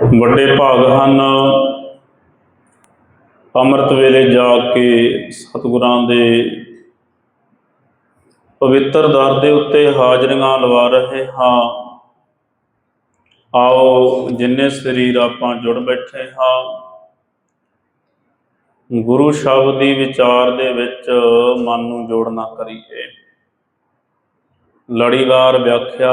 ਵੱਡੇ ਭਾਗ ਹਨ। ਅੰਮ੍ਰਿਤ ਵੇਲੇ ਜਾ ਕੇ ਸਤਿਗੁਰਾਂ ਦੇ ਪਵਿੱਤਰ ਦਰ ਦੇ ਉੱਤੇ ਹਾਜ਼ਰੀਆਂ ਲਵਾ ਰਹੇ ਹਾਂ। ਆਓ ਜਿੰਨੇ ਸਰੀਰ ਆਪਾਂ ਜੁੜ ਬੈਠੇ ਹਾਂ, ਗੁਰੂ ਸ਼ਬਦ ਦੀ ਵਿਚਾਰ ਦੇ ਵਿੱਚ ਮਨ ਨੂੰ ਜੋੜਨਾ ਕਰੀਏ। ਲੜੀਵਾਰ ਵਿਆਖਿਆ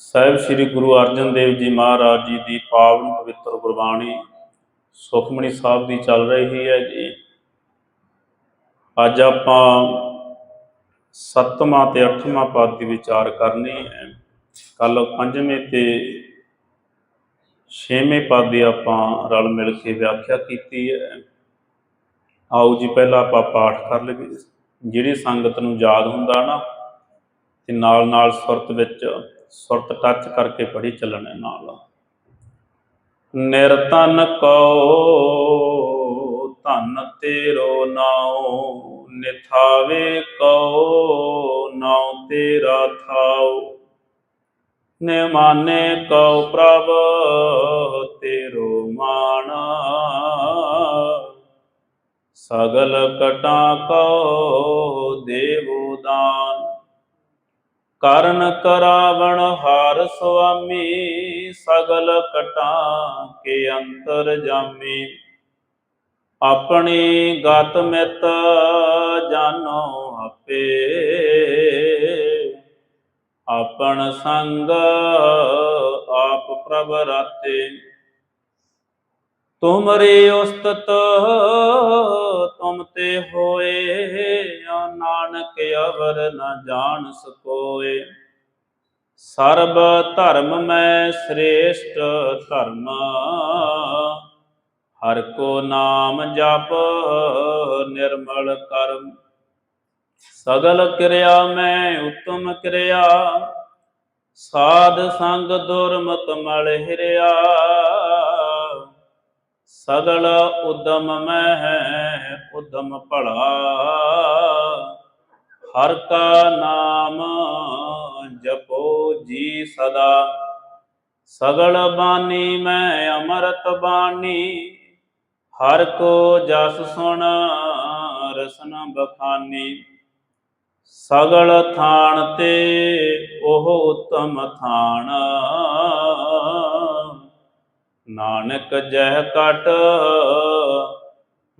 ਸਾਹਿਬ ਸ੍ਰੀ ਗੁਰੂ ਅਰਜਨ ਦੇਵ ਜੀ ਮਹਾਰਾਜ ਜੀ ਦੀ ਪਾਵਨ ਪਵਿੱਤਰ ਗੁਰਬਾਣੀ ਸੁਖਮਣੀ ਸਾਹਿਬ ਦੀ ਚੱਲ ਰਹੀ ਹੈ ਜੀ। ਅੱਜ ਆਪਾਂ ਸੱਤਵਾਂ ਤੇ ਅੱਠਵਾਂ ਪਦ ਦੀ ਵਿਚਾਰ ਕਰਨੀ ਹੈ। ਕੱਲ ਪੰਜਵੇਂ ਤੇ ਛੇਵੇਂ ਪਦ ਦੀ ਆਪਾਂ ਰਲ ਮਿਲ ਕੇ ਵਿਆਖਿਆ ਕੀਤੀ ਹੈ। ਆਓ ਜੀ, ਪਹਿਲਾਂ ਆਪਾਂ ਪਾਠ ਕਰ ਲਈਏ। ਜਿਹੜੀ ਸੰਗਤ ਨੂੰ ਯਾਦ ਹੁੰਦਾ ਨਾ, ਤੇ ਨਾਲ ਨਾਲ ਸੁਰਤ ਵਿੱਚ ਸੁਰਤ ਟੱਚ ਕਰਕੇ ਪੜੀ ਚੱਲਣੇ ਨਾਲ। ਨਿਰਤਨ ਕਉ, ਧਨ ਤੇਰੋ ਨਾਉ, ਨਿਥਾਵੇ ਕਉ, ਨਾਉ ਤੇਰਾ ਥਾਉ। ਨਿਮਾਨੇ ਕਉ ਪ੍ਰਭ, ਤੇਰੋ ਮਾਨ। ਸਗਲ ਕਟਾ ਕਉ, ਦੇਵੋ ਦਾਨ। ਕਰਨ ਕਰਾਵਣ ਹਾਰ ਸੁਆਮੀ, ਸਗਲ ਕਟਾ ਕੇ ਅੰਤਰ ਜਾਮੀ। ਆਪਣੀ ਗਤ ਮਿਤ ਜਾਨੋ ਆਪੇ। ਆਪਣ ਸੰਗ ਆਪ ਪ੍ਰਭ ਰਾਤੇ। ਤੁਮਰੇ ਉਸਤਤ, ਤੁਮ ਤੇ ਹੋਏ ਆ ਨਾਨਕ ਅਵਰ ਨ ਜਾਣ ਸਕੋਏ ਸਰਬ ਧਰਮ ਮੈਂ ਸ੍ਰੇਸ਼ਟ ਧਰਮ, ਹਰ ਕੋ ਨਾਮ ਜਪ ਨਿਰਮਲ ਕਰਮ। ਸਗਲ ਕਿਰਿਆ ਮੈਂ ਉਤਮ ਕਿਰਿਆ, ਸਾਧ ਸੰਗ ਦੁਰਮਤ ਮਲ ਹਿਰਿਆ। ਸਗਲ ਉਦਮ ਮੈਂ ਉਦਮ ਭਲਾ। ਹਰ ਕਾ ਨਾਮ ਜਪੋ ਜੀ ਸਦਾ। ਸਗਲ ਬਾਣੀ ਮੈਂ, ਅਮਰਤ ਬਾਣੀ। ਹਰ ਕੋ ਜਸ ਸੁਣ, ਰਸਨ ਬਖਾਨੀ। ਸਗਲ ਥਾਨ ਤੇ ਉਹ ਉਤਮ ਥਾਨ ਨਾਨਕ ਜਹ ਕਟ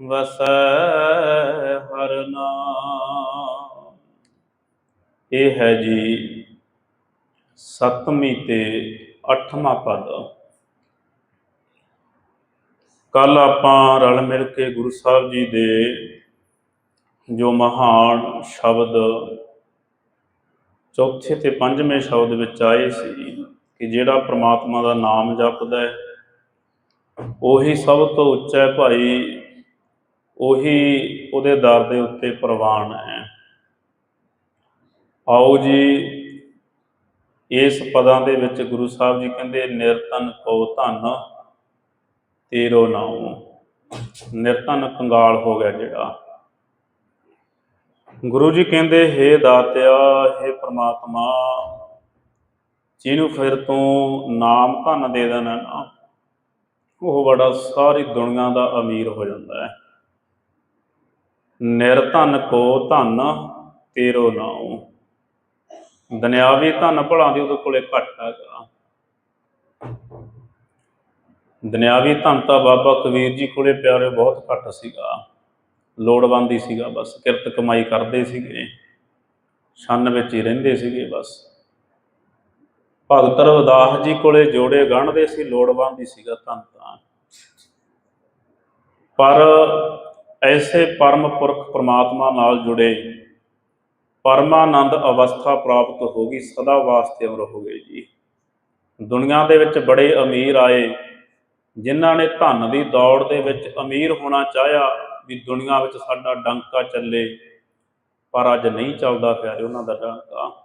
ਵਸੈ ਹਰ ਨਾਮ। ਇਹ ਹੈ ਜੀ ਸਤਵੀਂ ਤੇ ਅੱਠਵਾਂ ਪਦ। ਕੱਲ ਆਪਾਂ ਰਲ ਮਿਲ ਕੇ ਗੁਰੂ ਸਾਹਿਬ ਜੀ ਦੇ ਜੋ ਮਹਾਨ ਸ਼ਬਦ ਚੌਥੇ ਤੇ ਪੰਜਵੇਂ ਸ਼ਬਦ ਵਿੱਚ ਆਏ ਸੀ ਕਿ ਜਿਹੜਾ ਪ੍ਰਮਾਤਮਾ ਦਾ ਨਾਮ ਜਪਦਾ ਹੈ ਉਹੀ ਸਭ ਤੋਂ ਉੱਚਾ ਹੈ ਭਾਈ, ਉਹੀ ਉਹਦੇ ਦਰ ਦੇ ਉੱਤੇ ਪ੍ਰਵਾਨ ਹੈ। ਆਓ ਜੀ, ਇਸ ਪਦਾਂ ਦੇ ਵਿੱਚ ਗੁਰੂ ਸਾਹਿਬ ਜੀ ਕਹਿੰਦੇ, ਨਿਰਤਨ ਕੋ ਧਨ, ਤੇਰੋ ਨਾਉ। ਨਿਰਤਨ ਕੰਗਾਲ ਹੋ ਗਿਆ ਜਿਹੜਾ। ਗੁਰੂ ਜੀ ਕਹਿੰਦੇ हे ਦਾਤਿਆ हे ਪ੍ਰਮਾਤਮਾ, ਜਿਹਨੂੰ ਫਿਰ ਤੋਂ ਨਾਮ ਧਨ ਦੇ ਦੇਣਾ ਨਾ ਉਹ ਬੜਾ ਸਾਰੀ ਦੁਨੀਆ ਦਾ ਅਮੀਰ ਹੋ ਜਾਂਦਾ ਹੈ। ਨਿਰਧਨ ਕੋ ਧਨ, ਤੇਰੋ ਨਾਉ। ਦੁਨਿਆਵੀ ਧਨ ਭਲਾਂ ਦੀ ਉਹਦੇ ਕੋਲੇ ਘੱਟ ਹੈਗਾ। ਦੁਨਿਆਵੀ ਧਨ ਤਾਂ ਬਾਬਾ ਕਬੀਰ ਜੀ ਕੋਲੇ ਪਿਆਰੇ ਬਹੁਤ ਘੱਟ ਸੀਗਾ। ਲੋੜਵੰਦ ਹੀ ਸੀਗਾ ਬਸ, ਕਿਰਤ ਕਮਾਈ ਕਰਦੇ ਸੀਗੇ। ਛੰਨ ਵਿੱਚ ਹੀ ਰਹਿੰਦੇ ਸੀਗੇ ਬਸ। ਭਗਤ ਰਵਿਦਾਸ ਜੀ ਕੋਲੇ ਜੋੜੇ ਗੰਢਦੇ ਸੀ, ਲੋੜਵੰਦ ਹੀ ਸੀਗਾ ਧਨ ਤਾਂ। ਪਰ ਐਸੇ ਪਰਮ ਪੁਰਖ ਪ੍ਰਮਾਤਮਾ ਨਾਲ ਜੁੜੇ, ਪਰਮਾਨੰਦ ਅਵਸਥਾ ਪ੍ਰਾਪਤ ਹੋ ਗਈ, ਸਦਾ ਵਾਸਤੇ ਅਮਰ ਹੋ ਗਏ ਜੀ। ਦੁਨੀਆ ਦੇ ਵਿੱਚ ਬੜੇ ਅਮੀਰ ਆਏ, ਜਿਨ੍ਹਾਂ ਨੇ ਧਨ ਦੀ ਦੌੜ ਦੇ ਵਿੱਚ ਅਮੀਰ ਹੋਣਾ ਚਾਹਿਆ ਵੀ ਦੁਨੀਆ ਵਿੱਚ ਸਾਡਾ ਡੰਕਾ ਚੱਲੇ, ਪਰ ਅੱਜ ਨਹੀਂ ਚੱਲਦਾ ਪਿਆਰੇ, ਉਹਨਾਂ ਦਾ ਡੰਕਾ।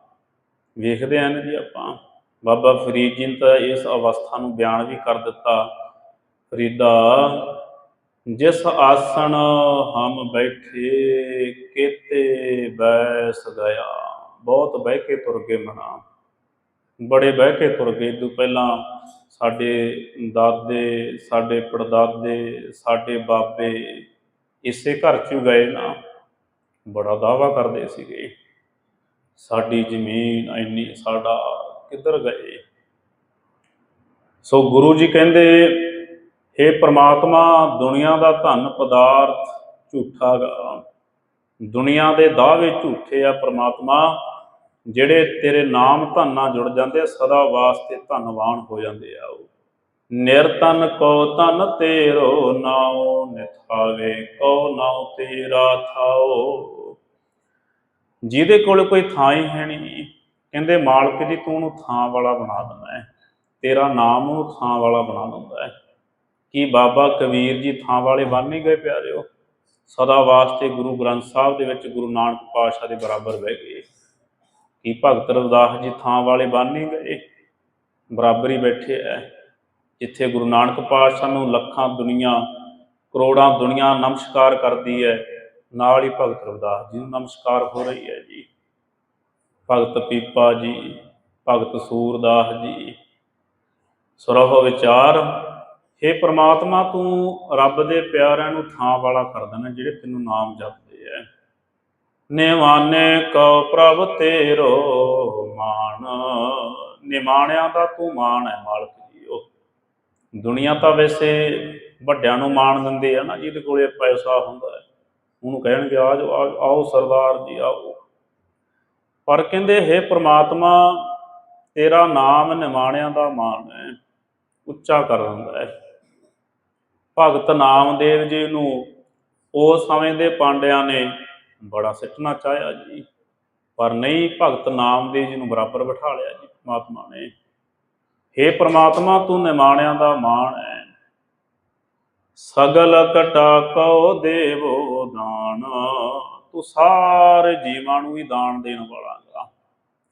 ਵੇਖਦੇ ਆਂ ਜੀ ਆਪਾਂ। ਬਾਬਾ ਫਰੀਦ ਜੀ ਨੇ ਤਾਂ ਇਸ ਅਵਸਥਾ ਨੂੰ ਬਿਆਨ ਵੀ ਕਰ ਦਿੱਤਾ। ਫਰੀਦਾ, ਜਿਸ ਆਸਣ ਹਮ ਬੈਠੇ, ਕੀਤੇ ਬੈਸ ਗਿਆ ਬਹੁਤ ਬਹਿ ਕੇ ਤੁਰ ਗਏ ਮਨਾ। ਬੜੇ ਬਹਿ ਕੇ ਤੁਰ ਗਏ। ਤੋਂ ਪਹਿਲਾਂ ਸਾਡੇ ਦਾਦੇ, ਸਾਡੇ ਪੜਦਾਦੇ, ਸਾਡੇ ਬਾਬੇ ਇਸੇ ਘਰ 'ਚ ਗਏ ਨਾ। ਬੜਾ ਦਾਵਾ ਕਰਦੇ ਸੀਗੇ। ਸਾਡੀ ਜ਼ਮੀਨ ਇੰਨੀ, ਸਾਡਾ ਕਿੱਧਰ ਗਏ? ਸੋ ਗੁਰੂ ਜੀ ਕਹਿੰਦੇ हे ਪ੍ਰਮਾਤਮਾ, ਦੁਨੀਆ ਦਾ ਧਨ ਪਦਾਰਥ ਝੂਠਾ ਗਾ। ਦੁਨੀਆ ਦੇ ਦਾਅਵੇ ਝੂਠੇ ਆ ਪ੍ਰਮਾਤਮਾ। ਜਿਹੜੇ ਤੇਰੇ ਨਾਮ ਧਨ ਨਾਲ ਜੁੜ ਜਾਂਦੇ ਆ, ਸਦਾ ਵਾਸਤੇ ਧਨਵਾਨ ਹੋ ਜਾਂਦੇ ਆ ਉਹ। ਨਿਰਤਨ ਕੋ ਤਨ ਤੇਰੋ ਨਾਉ ਨਿਥਾਵੇ ਕੋ ਨਾਉ ਤੇਰਾ ਥਾਓ ਜਿਹਦੇ ਕੋਲ ਕੋਈ ਥਾਂ ਹੀ ਹੈ ਨਹੀਂ। ਕਹਿੰਦੇ, ਮਾਲਕ ਜੀ, ਤੂੰ ਉਹਨੂੰ ਥਾਂ ਵਾਲਾ ਬਣਾ ਦਿੰਦਾ ਹੈ। ਤੇਰਾ ਨਾਮ ਉਹਨੂੰ ਥਾਂ ਵਾਲਾ ਬਣਾ ਦਿੰਦਾ ਹੈ। ਕੀ ਬਾਬਾ ਕਬੀਰ ਜੀ ਥਾਂ ਵਾਲੇ ਬਣ ਨਹੀਂ ਗਏ ਪਿਆਰਿਓ ਸਦਾ ਵਾਸਤੇ ਗੁਰੂ ਗ੍ਰੰਥ ਸਾਹਿਬ ਦੇ ਵਿੱਚ ਗੁਰੂ ਨਾਨਕ ਪਾਤਸ਼ਾਹ ਦੇ ਬਰਾਬਰ ਬਹਿ ਗਏ। ਕੀ ਭਗਤ ਰਵਿਦਾਸ ਜੀ ਥਾਂ ਵਾਲੇ ਬਣ ਨਹੀਂ ਗਏ? ਬਰਾਬਰ ਹੀ ਬੈਠੇ ਐ। ਜਿੱਥੇ ਗੁਰੂ ਨਾਨਕ ਪਾਤਸ਼ਾਹ ਨੂੰ ਲੱਖਾਂ ਦੁਨੀਆ, ਕਰੋੜਾਂ ਦੁਨੀਆ ਨਮਸਕਾਰ ਕਰਦੀ ਹੈ ਨਾਲ ਹੀ ਭਗਤ ਰਵਿਦਾਸ ਜੀ ਨੂੰ ਨਮਸਕਾਰ ਹੋ ਰਹੀ ਹੈ ਜੀ। ਭਗਤ ਪੀਪਾ ਜੀ, ਭਗਤ ਸੂਰਦਾਸ ਜੀ। ਸੁਰਹੁ ਵਿਚਾਰ हे ਪ੍ਰਮਾਤਮਾ, ਤੂੰ ਰੱਬ ਦੇ ਪਿਆਰਿਆਂ ਨੂੰ ਥਾਂ ਵਾਲਾ ਕਰ ਦੇਣਾ, ਜਿਹੜੇ ਤੈਨੂੰ ਨਾਮ ਜਪਦੇ ਐ। ਨਿਵਾਨੇ ਕਉ ਪ੍ਰਭ ਤੇਰੋ ਮਾਨ ਨਿਮਾਣਿਆਂ ਦਾ ਤੂੰ ਮਾਣ ਹੈ ਮਾਲਕ ਜੀਓ। ਦੁਨੀਆ ਤਾਂ ਵੈਸੇ ਵੱਡਿਆਂ ਨੂੰ ਮਾਣ ਦਿੰਦੇ ਆ ਨਾ, ਜਿਹਦੇ ਕੋਲੇ ਪੈਸਾ ਹੁੰਦਾ ਹੈ ਉਹਨੂੰ ਕਹਿਣਗੇ ਆਜੋ ਆਓ ਸਰਦਾਰ ਜੀ, ਆਓ। ਪਰ ਕਹਿੰਦੇ, ਹੈ ਪ੍ਰਮਾਤਮਾ, ਤੇਰਾ ਨਾਮ ਨਿਮਾਣਿਆਂ ਦਾ ਮਾਣ ਹੈ, ਉੱਚਾ ਕਰ ਦਿੰਦਾ ਹੈ। ਭਗਤ ਨਾਮਦੇਵ ਜੀ ਨੂੰ ਉਸ ਸਮੇਂ ਦੇ ਪਾਂਡਿਆਂ ਨੇ ਬੜਾ ਸਿੱਟਣਾ ਚਾਹਿਆ ਜੀ, ਪਰ ਨਹੀਂ, ਭਗਤ ਨਾਮਦੇਵ ਜੀ ਨੂੰ ਬਰਾਬਰ ਬਿਠਾ ਲਿਆ ਜੀ ਪ੍ਰਮਾਤਮਾ ਨੇ। हे ਪ੍ਰਮਾਤਮਾ, ਤੂੰ ਨਿਮਾਣਿਆਂ ਦਾ ਮਾਣ ਹੈ। ਸਗਲ ਕਟਾ ਕਉ ਦੇਵੋ ਦਾਨ। ਤੂੰ ਸਾਰੇ ਜੀਵਾਂ ਨੂੰ ਹੀ ਦਾਨ ਦੇਣ ਵਾਲਾ ਗਾ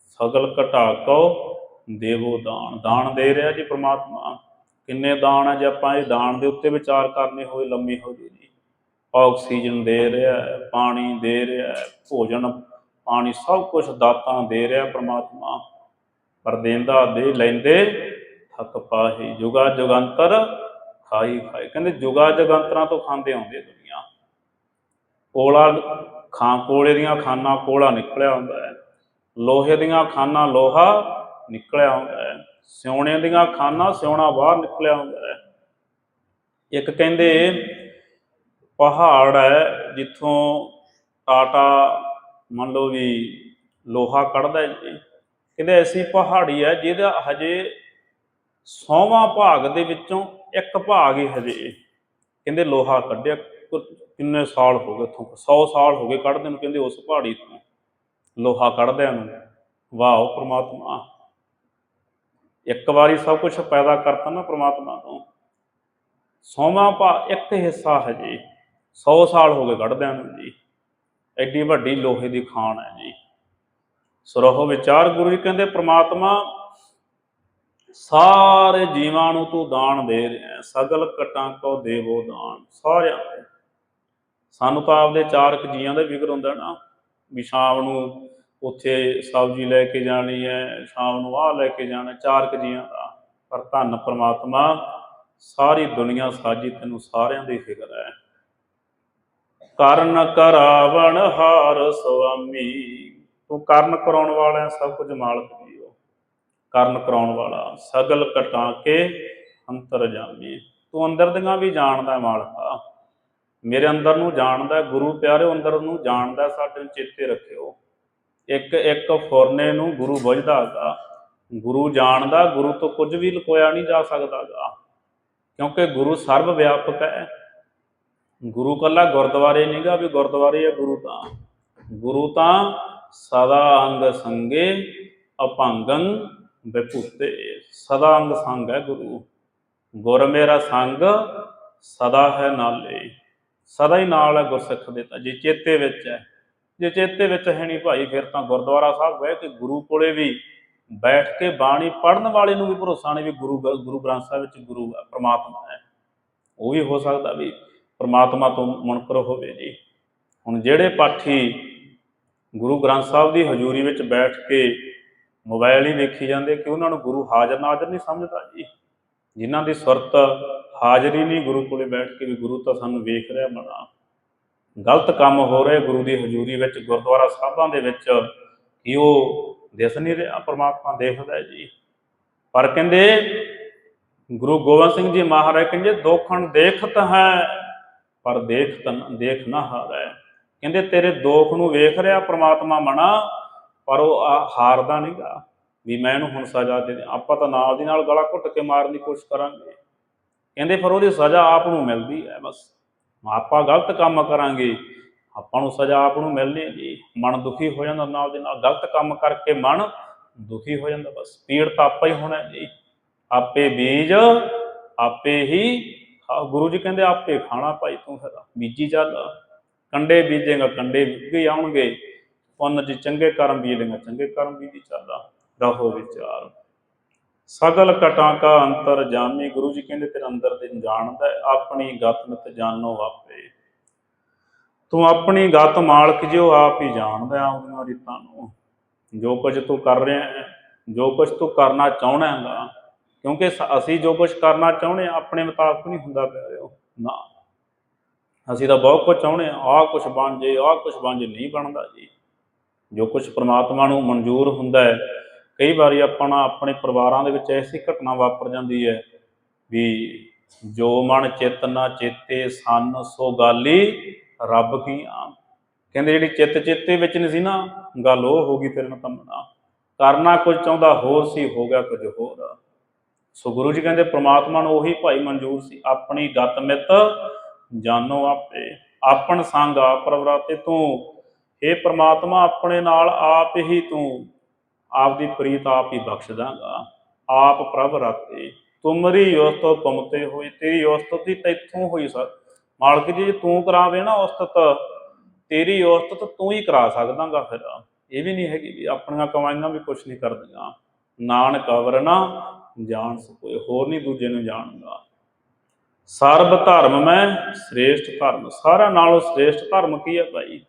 ਸਗਲ ਘਟਾ ਕਉ ਦੇਵੋ ਦਾਨ। ਦਾਨ ਦੇ ਰਿਹਾ ਜੀ ਪ੍ਰਮਾਤਮਾ। ਕਿੰਨੇ ਦਾਨ ਆ ਜੇ ਆਪਾਂ ਇਹ ਦਾਨ ਦੇ ਉੱਤੇ ਵਿਚਾਰ ਕਰਨੇ ਹੋਏ, ਲੰਮੀ ਹੋ ਜੀ ਜੀ। ਆਕਸੀਜਨ ਦੇ ਰਿਹਾ, ਪਾਣੀ ਦੇ ਰਿਹਾ, ਭੋਜਨ, ਪਾਣੀ ਸਭ ਕੁਝ ਦਾਤਾਂ ਦੇ ਰਿਹਾ ਪ੍ਰਮਾਤਮਾ। ਪਰ ਦੇਂਦਾ ਦੇ ਲੈਂਦੇ ਥੱਕ ਪਾਹੀ। ਜੁਗਾ ਜੁਗੰਤਰ ਖਾਈ ਖਾਏ ਕਹਿੰਦੇ ਜੁਗਾ ਜੁਗੰਤਰਾਂ ਤੋਂ ਖਾਂਦੇ ਆਉਂਦੇ ਦੁਨੀਆ। ਕੋਲਾ ਖਾਂ ਕੋਲੇ ਦੀਆਂ ਖਾਨਾ ਕੋਲਾ ਨਿਕਲਿਆ ਹੁੰਦਾ ਹੈ। ਲੋਹੇ ਦੀਆਂ ਖਾਨਾ ਲੋਹਾ ਨਿਕਲਿਆ ਹੁੰਦਾ ਹੈ। ਸਿਉਣੇ ਦੀਆਂ ਖਾਨਾ ਸਿਉਣਾ ਬਾਹਰ ਨਿਕਲਿਆ ਹੁੰਦਾ ਹੈ। ਇੱਕ ਕਹਿੰਦੇ, ਪਹਾੜ ਹੈ ਜਿੱਥੋਂ ਟਾਟਾ ਮੰਨ ਲਓ ਵੀ ਲੋਹਾ ਕੱਢਦਾ ਜੀ। ਕਹਿੰਦੇ ਐਸੀ ਪਹਾੜੀ ਹੈ ਜਿਹਦਾ ਹਜੇ ਸੌਵਾਂ ਭਾਗ ਦੇ ਵਿੱਚੋਂ ਇੱਕ ਭਾਗ ਹੀ ਹਜੇ ਕਹਿੰਦੇ ਲੋਹਾ ਕੱਢਿਆ। ਕਿੰਨੇ ਸਾਲ ਹੋ ਗਏ ਉੱਥੋਂ 100 ਸਾਲ ਹੋ ਗਏ ਕੱਢਦੇ ਨੂੰ, ਕਹਿੰਦੇ ਉਸ ਪਹਾੜੀ ਤੋਂ ਲੋਹਾ ਕੱਢਦਿਆਂ ਨੂੰ ਵਾਹ ਪ੍ਰਮਾਤਮਾ। ਇੱਕ ਵਾਰੀ ਸਭ ਕੁਝ ਪੈਦਾ ਕਰਤਾ ਨਾ ਪ੍ਰਮਾਤਮਾ ਤੋਂ। ਸੌਵਾਂ ਭਾ ਇੱਕ ਹਿੱਸਾ ਹਜੇ 100 ਸਾਲ ਹੋ ਗਏ ਕੱਢਦਿਆਂ ਨੂੰ ਜੀ। ਐਡੀ ਵੱਡੀ ਲੋਹੇ ਦੀ ਖਾਨ ਹੈ ਜੀ। ਸਰੋਹ ਵਿਚਾਰ ਗੁਰੂ ਜੀ ਕਹਿੰਦੇ, ਪ੍ਰਮਾਤਮਾ, ਸਾਰੇ ਜੀਵਾਂ ਨੂੰ ਤੂੰ ਦਾਨ ਦੇ ਰਿਹਾ ਸਗਲ ਕਟਾਂ ਕੋ ਦੇਵੋ ਦਾਨ। ਸਾਰਿਆਂ ਨੂੰ। ਸਾਨੂੰ ਤਾਂ ਆਪਦੇ ਚਾਰਕ ਜੀਆਂ ਦਾ ਫਿਕਰ ਹੁੰਦਾ ਨਾ, ਵੀ ਸ਼ਾਮ ਨੂੰ ਉੱਥੇ ਸਬਜ਼ੀ ਲੈ ਕੇ ਜਾਣੀ ਹੈ, ਸ਼ਾਮ ਨੂੰ ਆਹ ਲੈ ਕੇ ਜਾਣਾ ਚਾਰਕ ਜੀਆਂ ਦਾ। ਪਰ ਧੰਨ ਪ੍ਰਮਾਤਮਾ, ਸਾਰੀ ਦੁਨੀਆ ਸਾਜੀ ਤੈਨੂੰ ਸਾਰਿਆਂ ਦੀ ਫਿਕਰ ਹੈ। ਕਰਨ ਕਰਾਵਣ ਹਾਰ ਸੁਆਮੀ, ਤੂੰ ਕਰਨ ਕਰਾਉਣ ਵਾਲਾ ਸਭ ਕੁਝ ਮਾਲਕ ਜੀਓ। ਕਰਨ ਕਰਾਉਣ ਵਾਲਾ ਸਗਲ ਕਟਾ ਕੇ ਅੰਤਰ ਜਾਮੀ। ਤੂੰ ਅੰਦਰ ਦੀਆਂ ਵੀ ਜਾਣਦਾ ਹੈ ਮਾਲਕਾ। ਮੇਰੇ ਅੰਦਰ ਨੂੰ ਜਾਣਦਾ ਗੁਰੂ ਪਿਆਰੇ ਅੰਦਰ ਨੂੰ ਜਾਣਦਾ ਸਾਡੇ ਨੂੰ ਚੇਤੇ ਰੱਖਿਓ। ਇੱਕ ਇੱਕ ਫੁਰਨੇ ਨੂੰ ਗੁਰੂ ਬੁਝਦਾਗਾ ਗੁਰੂ ਜਾਣਦਾ, ਗੁਰੂ ਤੋਂ ਕੁਝ ਵੀ ਲੁਕੋਇਆ ਨਹੀਂ ਜਾ ਸਕਦਾਗਾ ਕਿਉਂਕਿ ਗੁਰੂ ਸਰਵ ਵਿਆਪਕ ਹੈ। ਗੁਰੂ ਕੱਲਾ ਗੁਰਦੁਆਰੇ ਨਹੀਂਗਾ ਵੀ ਗੁਰਦੁਆਰੇ ਹੈ ਗੁਰੂ ਤਾਂ। ਗੁਰੂ ਤਾਂ ਸਦਾ ਅੰਗ ਸੰਗੇ ਅਭੰਗੰ ਵਿਭੂਤੇ। ਸਦਾ ਅੰਗ ਸੰਗ ਹੈ ਗੁਰੂ। ਗੁਰ ਮੇਰਾ ਸੰਗ ਸਦਾ ਹੈ ਨਾਲੇ। ਸਦਾ ਹੀ ਨਾਲ ਹੈ ਗੁਰਸਿੱਖ ਦੇ ਤਾਂ, ਜੇ ਚੇਤੇ ਵਿੱਚ ਹੈ। ਜੇ ਚੇਤੇ ਵਿੱਚ ਹੈ ਨਹੀਂ ਭਾਈ, ਫਿਰ ਤਾਂ ਗੁਰਦੁਆਰਾ ਸਾਹਿਬ ਬਹਿ ਕੇ ਗੁਰੂ ਕੋਲੇ ਵੀ ਬੈਠ ਕੇ ਬਾਣੀ ਪੜਨ ਵਾਲੇ ਨੂੰ ਵੀ ਭਰੋਸਾ ਨਹੀਂ ਵੀ ਗੁਰੂ ਗ- ਗੁਰੂ ਗ੍ਰੰਥ ਸਾਹਿਬ ਵਿੱਚ ਗੁਰੂ ਹੈ, ਪ੍ਰਮਾਤਮਾ ਹੈ। ਉਹ ਵੀ ਹੋ ਸਕਦਾ ਵੀ ਪ੍ਰਮਾਤਮਾ ਤੋਂ ਮੁਨਕਰ ਹੋਵੇ ਜੀ। ਹੁਣ ਜਿਹੜੇ ਪਾਠੀ ਗੁਰੂ ਗ੍ਰੰਥ ਸਾਹਿਬ ਦੀ ਹਜ਼ੂਰੀ ਵਿੱਚ ਬੈਠ ਕੇ ਮੋਬਾਈਲ ਹੀ ਵੇਖੀ ਜਾਂਦੇ ਕਿ ਉਹਨਾਂ ਨੂੰ ਗੁਰੂ ਹਾਜ਼ਰ ਨਾਜ਼ਰ ਨਹੀਂ ਸਮਝਦਾ ਜੀ। ਜਿਨ੍ਹਾਂ ਦੀ ਸੁਰਤ ਹਾਜ਼ਰੀ ਨਹੀਂ, ਗੁਰੂ ਕੋਲੇ ਬੈਠ ਕੇ ਵੀ ਗੁਰੂ ਤਾਂ ਸਾਨੂੰ ਵੇਖ ਰਿਹਾ ਬਣਾ ਗਲਤ ਕੰਮ ਹੋ ਰਹੇ ਗੁਰੂ ਦੀ ਹਜ਼ੂਰੀ ਵਿੱਚ, ਗੁਰਦੁਆਰਾ ਸਾਹਿਬਾਂ ਦੇ ਵਿੱਚ, ਕਿ ਉਹ ਦਿਸ ਨਹੀਂ ਰਿਹਾ, ਪਰਮਾਤਮਾ ਦੇਖਦਾ ਹੈ ਜੀ। ਪਰ ਕਹਿੰਦੇ, ਗੁਰੂ ਗੋਬਿੰਦ ਸਿੰਘ ਜੀ ਮਹਾਰਾਜ ਕਹਿੰਦੇ, ਦੋਖਣ ਦੇਖਤ ਹੈ, ਪਰ ਦੇਖ ਤਨ ਦੇਖ ਨਾ ਹਾਰੈ। ਕਹਿੰਦੇ, ਤੇਰੇ ਦੋਖ ਨੂੰ ਵੇਖ ਰਿਹਾ ਪ੍ਰਮਾਤਮਾ ਮਣਾ ਪਰ ਉਹ ਆ- ਹਾਰਦਾ ਨਹੀਂਗਾ ਵੀ ਮੈਂ ਇਹਨੂੰ ਹੁਣ ਸਜ਼ਾ ਦੇ ਦਿਆਂ। ਆਪਾਂ ਤਾਂ ਨਾਲ ਦੀ ਨਾਲ ਗਲਾ ਘੁੱਟ ਕੇ ਮਾਰਨ ਦੀ ਕੋਸ਼ਿਸ਼ ਕਰਾਂਗੇ। ਕਹਿੰਦੇ ਫਿਰ ਉਹਦੀ ਸਜ਼ਾ ਆਪ ਨੂੰ ਮਿਲਦੀ ਹੈ ਬਸ। ਆਪਾਂ ਗਲਤ ਕੰਮ ਕਰਾਂਗੇ। ਆਪਾਂ ਨੂੰ ਸਜ਼ਾ ਆਪ ਨੂੰ ਮਿਲਣੀ ਹੈ ਜੀ। ਮਨ ਦੁਖੀ ਹੋ ਜਾਂਦਾ ਨਾਲ ਦੇ ਨਾਲ। ਗਲਤ ਕੰਮ ਕਰਕੇ ਮਨ ਦੁਖੀ ਹੋ ਜਾਂਦਾ ਬਸ। ਪੀੜ ਤਾਂ ਆਪਾਂ ਹੀ ਹੋਣਾ ਜੀ। ਆਪੇ ਬੀਜ, ਆਪੇ ਹੀ ਗੁਰੂ ਜੀ ਕਹਿੰਦੇ ਆਪੇ ਖਾਣਾ ਭਾਈ ਤੂੰ ਫਿਰ। ਬੀਜੀ ਚੱਲ। ਕੰਡੇ ਬੀਜੇਗਾ, ਕੰਡੇ ਵੀ ਆਉਣਗੇ। ਪੁੰਨ ਜੀ ਚੰਗੇ ਕਰਮ ਬੀਜ ਲੇਗਾ ਚੰਗੇ ਕਰਮ ਬੀਜੀ ਚੱਲਦਾ ਰਹੋ ਵਿਚਾਰ। ਸਗਲ ਕਟਾਂ ਕਾ ਅੰਤਰ ਜਾਮੀ, ਗੁਰੂ ਜੀ ਕਹਿੰਦੇ ਤੇਰੇ ਅੰਦਰ ਦੇ ਜਾਣਦਾ ਆਪਣੀ ਗਤ ਮਿਤ ਜਾਣੋ ਆਪੇ। ਤੂੰ ਆਪਣੀ ਗਤ ਮਾਲਕ ਜੋ ਆਪ ਹੀ ਜਾਣਦਾ ਹੈ ਰੀਤਾਂ ਨੂੰ। ਜੋ ਕੁਝ ਤੂੰ ਕਰ ਰਿਹਾ ਹੈ, ਜੋ ਕੁਝ ਤੂੰ ਕਰਨਾ ਚਾਹਣਾ ਹੈਗਾ, ਕਿਉਂਕਿ ਅਸੀਂ ਜੋ ਕੁਝ ਕਰਨਾ ਚਾਹੁੰਦੇ ਹਾਂ, ਆਪਣੇ ਮੁਤਾਬਕ ਨਹੀਂ ਹੁੰਦਾ ਪਿਆਰਿਓ ਨਾ। ਅਸੀਂ ਤਾਂ ਬਹੁਤ ਕੁਝ ਚਾਹੁੰਦੇ ਹਾਂ, ਆਹ ਕੁਝ ਬਣ ਜੇ, ਆਹ ਕੁਝ ਬਣ ਜੇ, ਨਹੀਂ ਬਣਦਾ ਜੀ। ਜੋ ਕੁਝ ਪ੍ਰਮਾਤਮਾ ਨੂੰ ਮਨਜ਼ੂਰ ਹੁੰਦਾ ਹੈ ਕਈ ਵਾਰੀ ਆਪਣਾ ਆਪਣੇ ਪਰਿਵਾਰਾਂ ਦੇ ਵਿੱਚ ਐਸੀ ਘਟਨਾ ਵਾਪਰ ਜਾਂਦੀ ਹੈ ਵੀ ਜੋ ਮਨ ਚਿੱਤ ਨਾ ਚੇਤੇ, ਸਨ ਸੋ ਗਾਲੀ ਰੱਬ ਕੀ ਆ ਕਹਿੰਦੇ ਜਿਹੜੀ ਚਿੱਤ ਚੇਤੇ ਵਿੱਚ ਨਹੀਂ ਸੀ ਨਾ, ਗੱਲ ਉਹ ਹੋ ਗਈ ਤੇਰੇ ਨਾਲ ਤਮਨਾ ਕਰਨਾ ਕੁਝ ਚਾਹੁੰਦਾ ਹੋਰ ਸੀ, ਹੋ ਗਿਆ ਕੁਝ ਹੋਰ। ਸੋ ਗੁਰੂ ਜੀ ਕਹਿੰਦੇ ਪ੍ਰਮਾਤਮਾ ਨੂੰ ਉਹੀ ਭਾਈ ਮਨਜ਼ੂਰ ਸੀ, ਆਪਣੀ ਗਤ ਮਿਤ ਜਾਨੋ ਆਪੇ। ਆਪਣ ਸੰਗ ਆਪ ਪ੍ਰਵਰਾਤੇ ਤੂੰ। ਇਹ ਪ੍ਰਮਾਤਮਾ, ਆਪਣੇ ਨਾਲ ਆਪ ਹੀ ਤੂੰ। ਆਪ ਦੀ ਪ੍ਰੀਤ ਆਪ ਹੀ ਬਖਸ਼ ਦਾਂਗਾ। ਆਪ ਪ੍ਰਭ ਰਾਤੇ ਤੁਮਰੀ ਉਸਤਤ ਤੁਮਤੇ ਹੋਈ, ਤੇਰੀ ਉਸਤਤ ਹੀ ਤੈਥੋਂ ਹੋਈ ਸਰ ਮਾਲਕ ਜੀ, ਜੇ ਤੂੰ ਕਰਾਵੇ ਨਾ ਉਸਤਤ ਤੇਰੀ ਉਸਤਤ ਤੂੰ ਹੀ ਕਰਾ ਸਕਦਾਗਾ ਫਿਰ। ਇਹ ਵੀ ਨਹੀਂ ਹੈਗੀ ਵੀ ਆਪਣੀਆਂ ਕਮਾਈਆਂ ਵੀ ਕੁਝ ਨਹੀਂ ਕਰਦੀਆਂ। ਨਾਨਕ ਅਵਰ ਨਾ ਜਾਣ ਸਕੋਏ, ਹੋਰ ਨਹੀਂ ਦੂਜੇ ਨੂੰ ਜਾਣਦਾ। ਸਰਬ ਧਰਮ ਮੈਂ ਸ੍ਰੇਸ਼ਟ ਧਰਮ ਸਾਰਾ ਨਾਲੋਂ ਸ੍ਰੇਸ਼ਟ ਧਰਮ ਕੀ ਹੈ ਭਾਈ?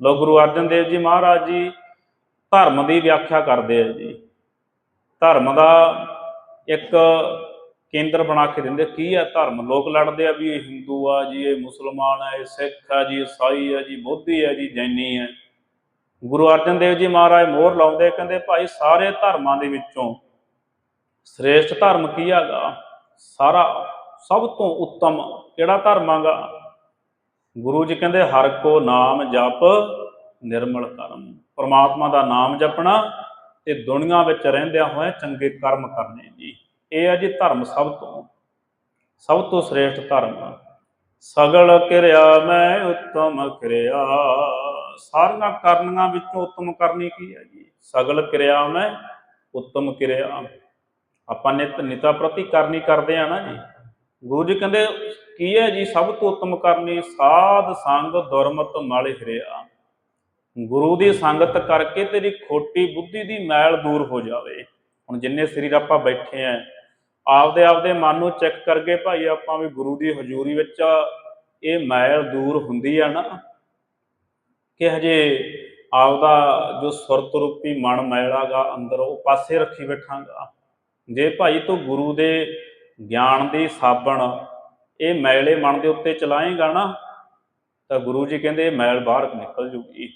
ਲੋ ਗੁਰੂ ਅਰਜਨ ਦੇਵ ਜੀ ਮਹਾਰਾਜ ਜੀ ਧਰਮ ਦੀ ਵਿਆਖਿਆ ਕਰਦੇ ਆ ਜੀ। ਧਰਮ ਦਾ ਇੱਕ ਕੇਂਦਰ ਬਣਾ ਕੇ ਦਿੰਦੇ, ਕੀ ਹੈ ਧਰਮ? ਲੋਕ ਲੜਦੇ ਆ ਵੀ ਇਹ ਹਿੰਦੂ ਆ ਜੀ, ਇਹ ਮੁਸਲਮਾਨ ਆ, ਇਹ ਸਿੱਖ ਆ ਜੀ ਈਸਾਈ ਹੈ ਜੀ ਬੋਧੀ ਹੈ ਜੀ, ਜੈਨੀ ਹੈ ਗੁਰੂ ਅਰਜਨ ਦੇਵ ਜੀ ਮਹਾਰਾਜ ਮੋਹਰ ਲਾਉਂਦੇ ਕਹਿੰਦੇ ਭਾਈ ਸਾਰੇ ਧਰਮਾਂ ਦੇ ਵਿੱਚੋਂ ਸ੍ਰੇਸ਼ਟ ਧਰਮ ਕੀ ਹੈਗਾ? ਸਾਰਾ ਸਭ ਤੋਂ ਉੱਤਮ ਕਿਹੜਾ ਧਰਮ ਹੈਗਾ? ਗੁਰੂ ਜੀ ਕਹਿੰਦੇ ਹਰ ਕੋ ਨਾਮ ਜਪ ਨਿਰਮਲ ਕਰਮ। ਪਰਮਾਤਮਾ ਦਾ ਨਾਮ ਜਪਣਾ ਤੇ ਦੁਨੀਆ ਵਿੱਚ ਰਹਿੰਦਿਆਂ ਹੋਏ ਚੰਗੇ ਕਰਮ ਕਰਨੇ ਜੀ। ਇਹ ਹੈ ਜੀ ਧਰਮ ਸਭ ਤੋਂ। ਸਭ ਤੋਂ ਸ੍ਰੇਸ਼ਟ ਧਰਮ। ਸਗਲ ਕਿਰਿਆ ਮੈਂ ਉੱਤਮ ਕਿਰਿਆ। ਸਾਰੀਆਂ ਕਰਨੀਆਂ ਵਿੱਚੋਂ ਉੱਤਮ ਕਰਨੀ ਕੀ ਹੈ ਜੀ? ਸਗਲ ਕਿਰਿਆ ਮੈਂ ਉੱਤਮ ਕਿਰਿਆ। ਆਪਾਂ ਨਿਤ ਨਿਤਾ ਪ੍ਰਤੀ ਕਰਨੀ ਕਰਦੇ ਆ ਨਾ ਜੀ। ਗੁਰੂ ਜੀ ਕਹਿੰਦੇ, ਕੀ ਹੈ ਜੀ ਸਭ ਤੋਂ ਉੱਤਮ ਕਰਨੀ? ਸਾਧ ਸੰਗ ਦੁਰਮਤ ਮਲ ਹਿਰਿਆ। ਗੁਰੂ ਦੀ ਸੰਗਤ ਕਰਕੇ ਤੇਰੀ ਖੋਟੀ ਬੁੱਧੀ ਦੀ ਮੈਲ ਦੂਰ ਹੋ ਜਾਵੇ। ਹੁਣ ਜਿੰਨੇ ਸਰੀਰ ਆਪਾਂ ਬੈਠੇ ਆ, ਆਪਦੇ ਆਪਦੇ ਮਨ ਨੂੰ ਚੈੱਕ ਕਰਕੇ ਭਾਈ ਆਪਾਂ ਵੀ ਗੁਰੂ ਦੀ ਹਜ਼ੂਰੀ ਵਿੱਚ ਇਹ ਮੈਲ ਦੂਰ ਹੁੰਦੀ ਆ ਨਾ। ਕਿ ਹਜੇ ਆਪਦਾ ਜੋ ਸੁਰਤ ਰੂਪੀ ਮਨ ਮੈਲਾਗਾ ਅੰਦਰ ਉਹ ਪਾਸੇ ਰੱਖੀ ਬੈਠਾਂਗਾ। ਜੇ ਭਾਈ ਤੂੰ ਗੁਰੂ ਦੇ ਗਿਆਨ ਦੀ ਸਾਬਣ ਇਹ ਮੈਲੇ ਮਨ ਦੇ ਉੱਤੇ ਚਲਾਏਗਾ ਨਾ, ਤਾਂ ਗੁਰੂ ਜੀ ਕਹਿੰਦੇ ਇਹ ਮੈਲ ਬਾਹਰ ਨਿਕਲ ਜੂਗੀ।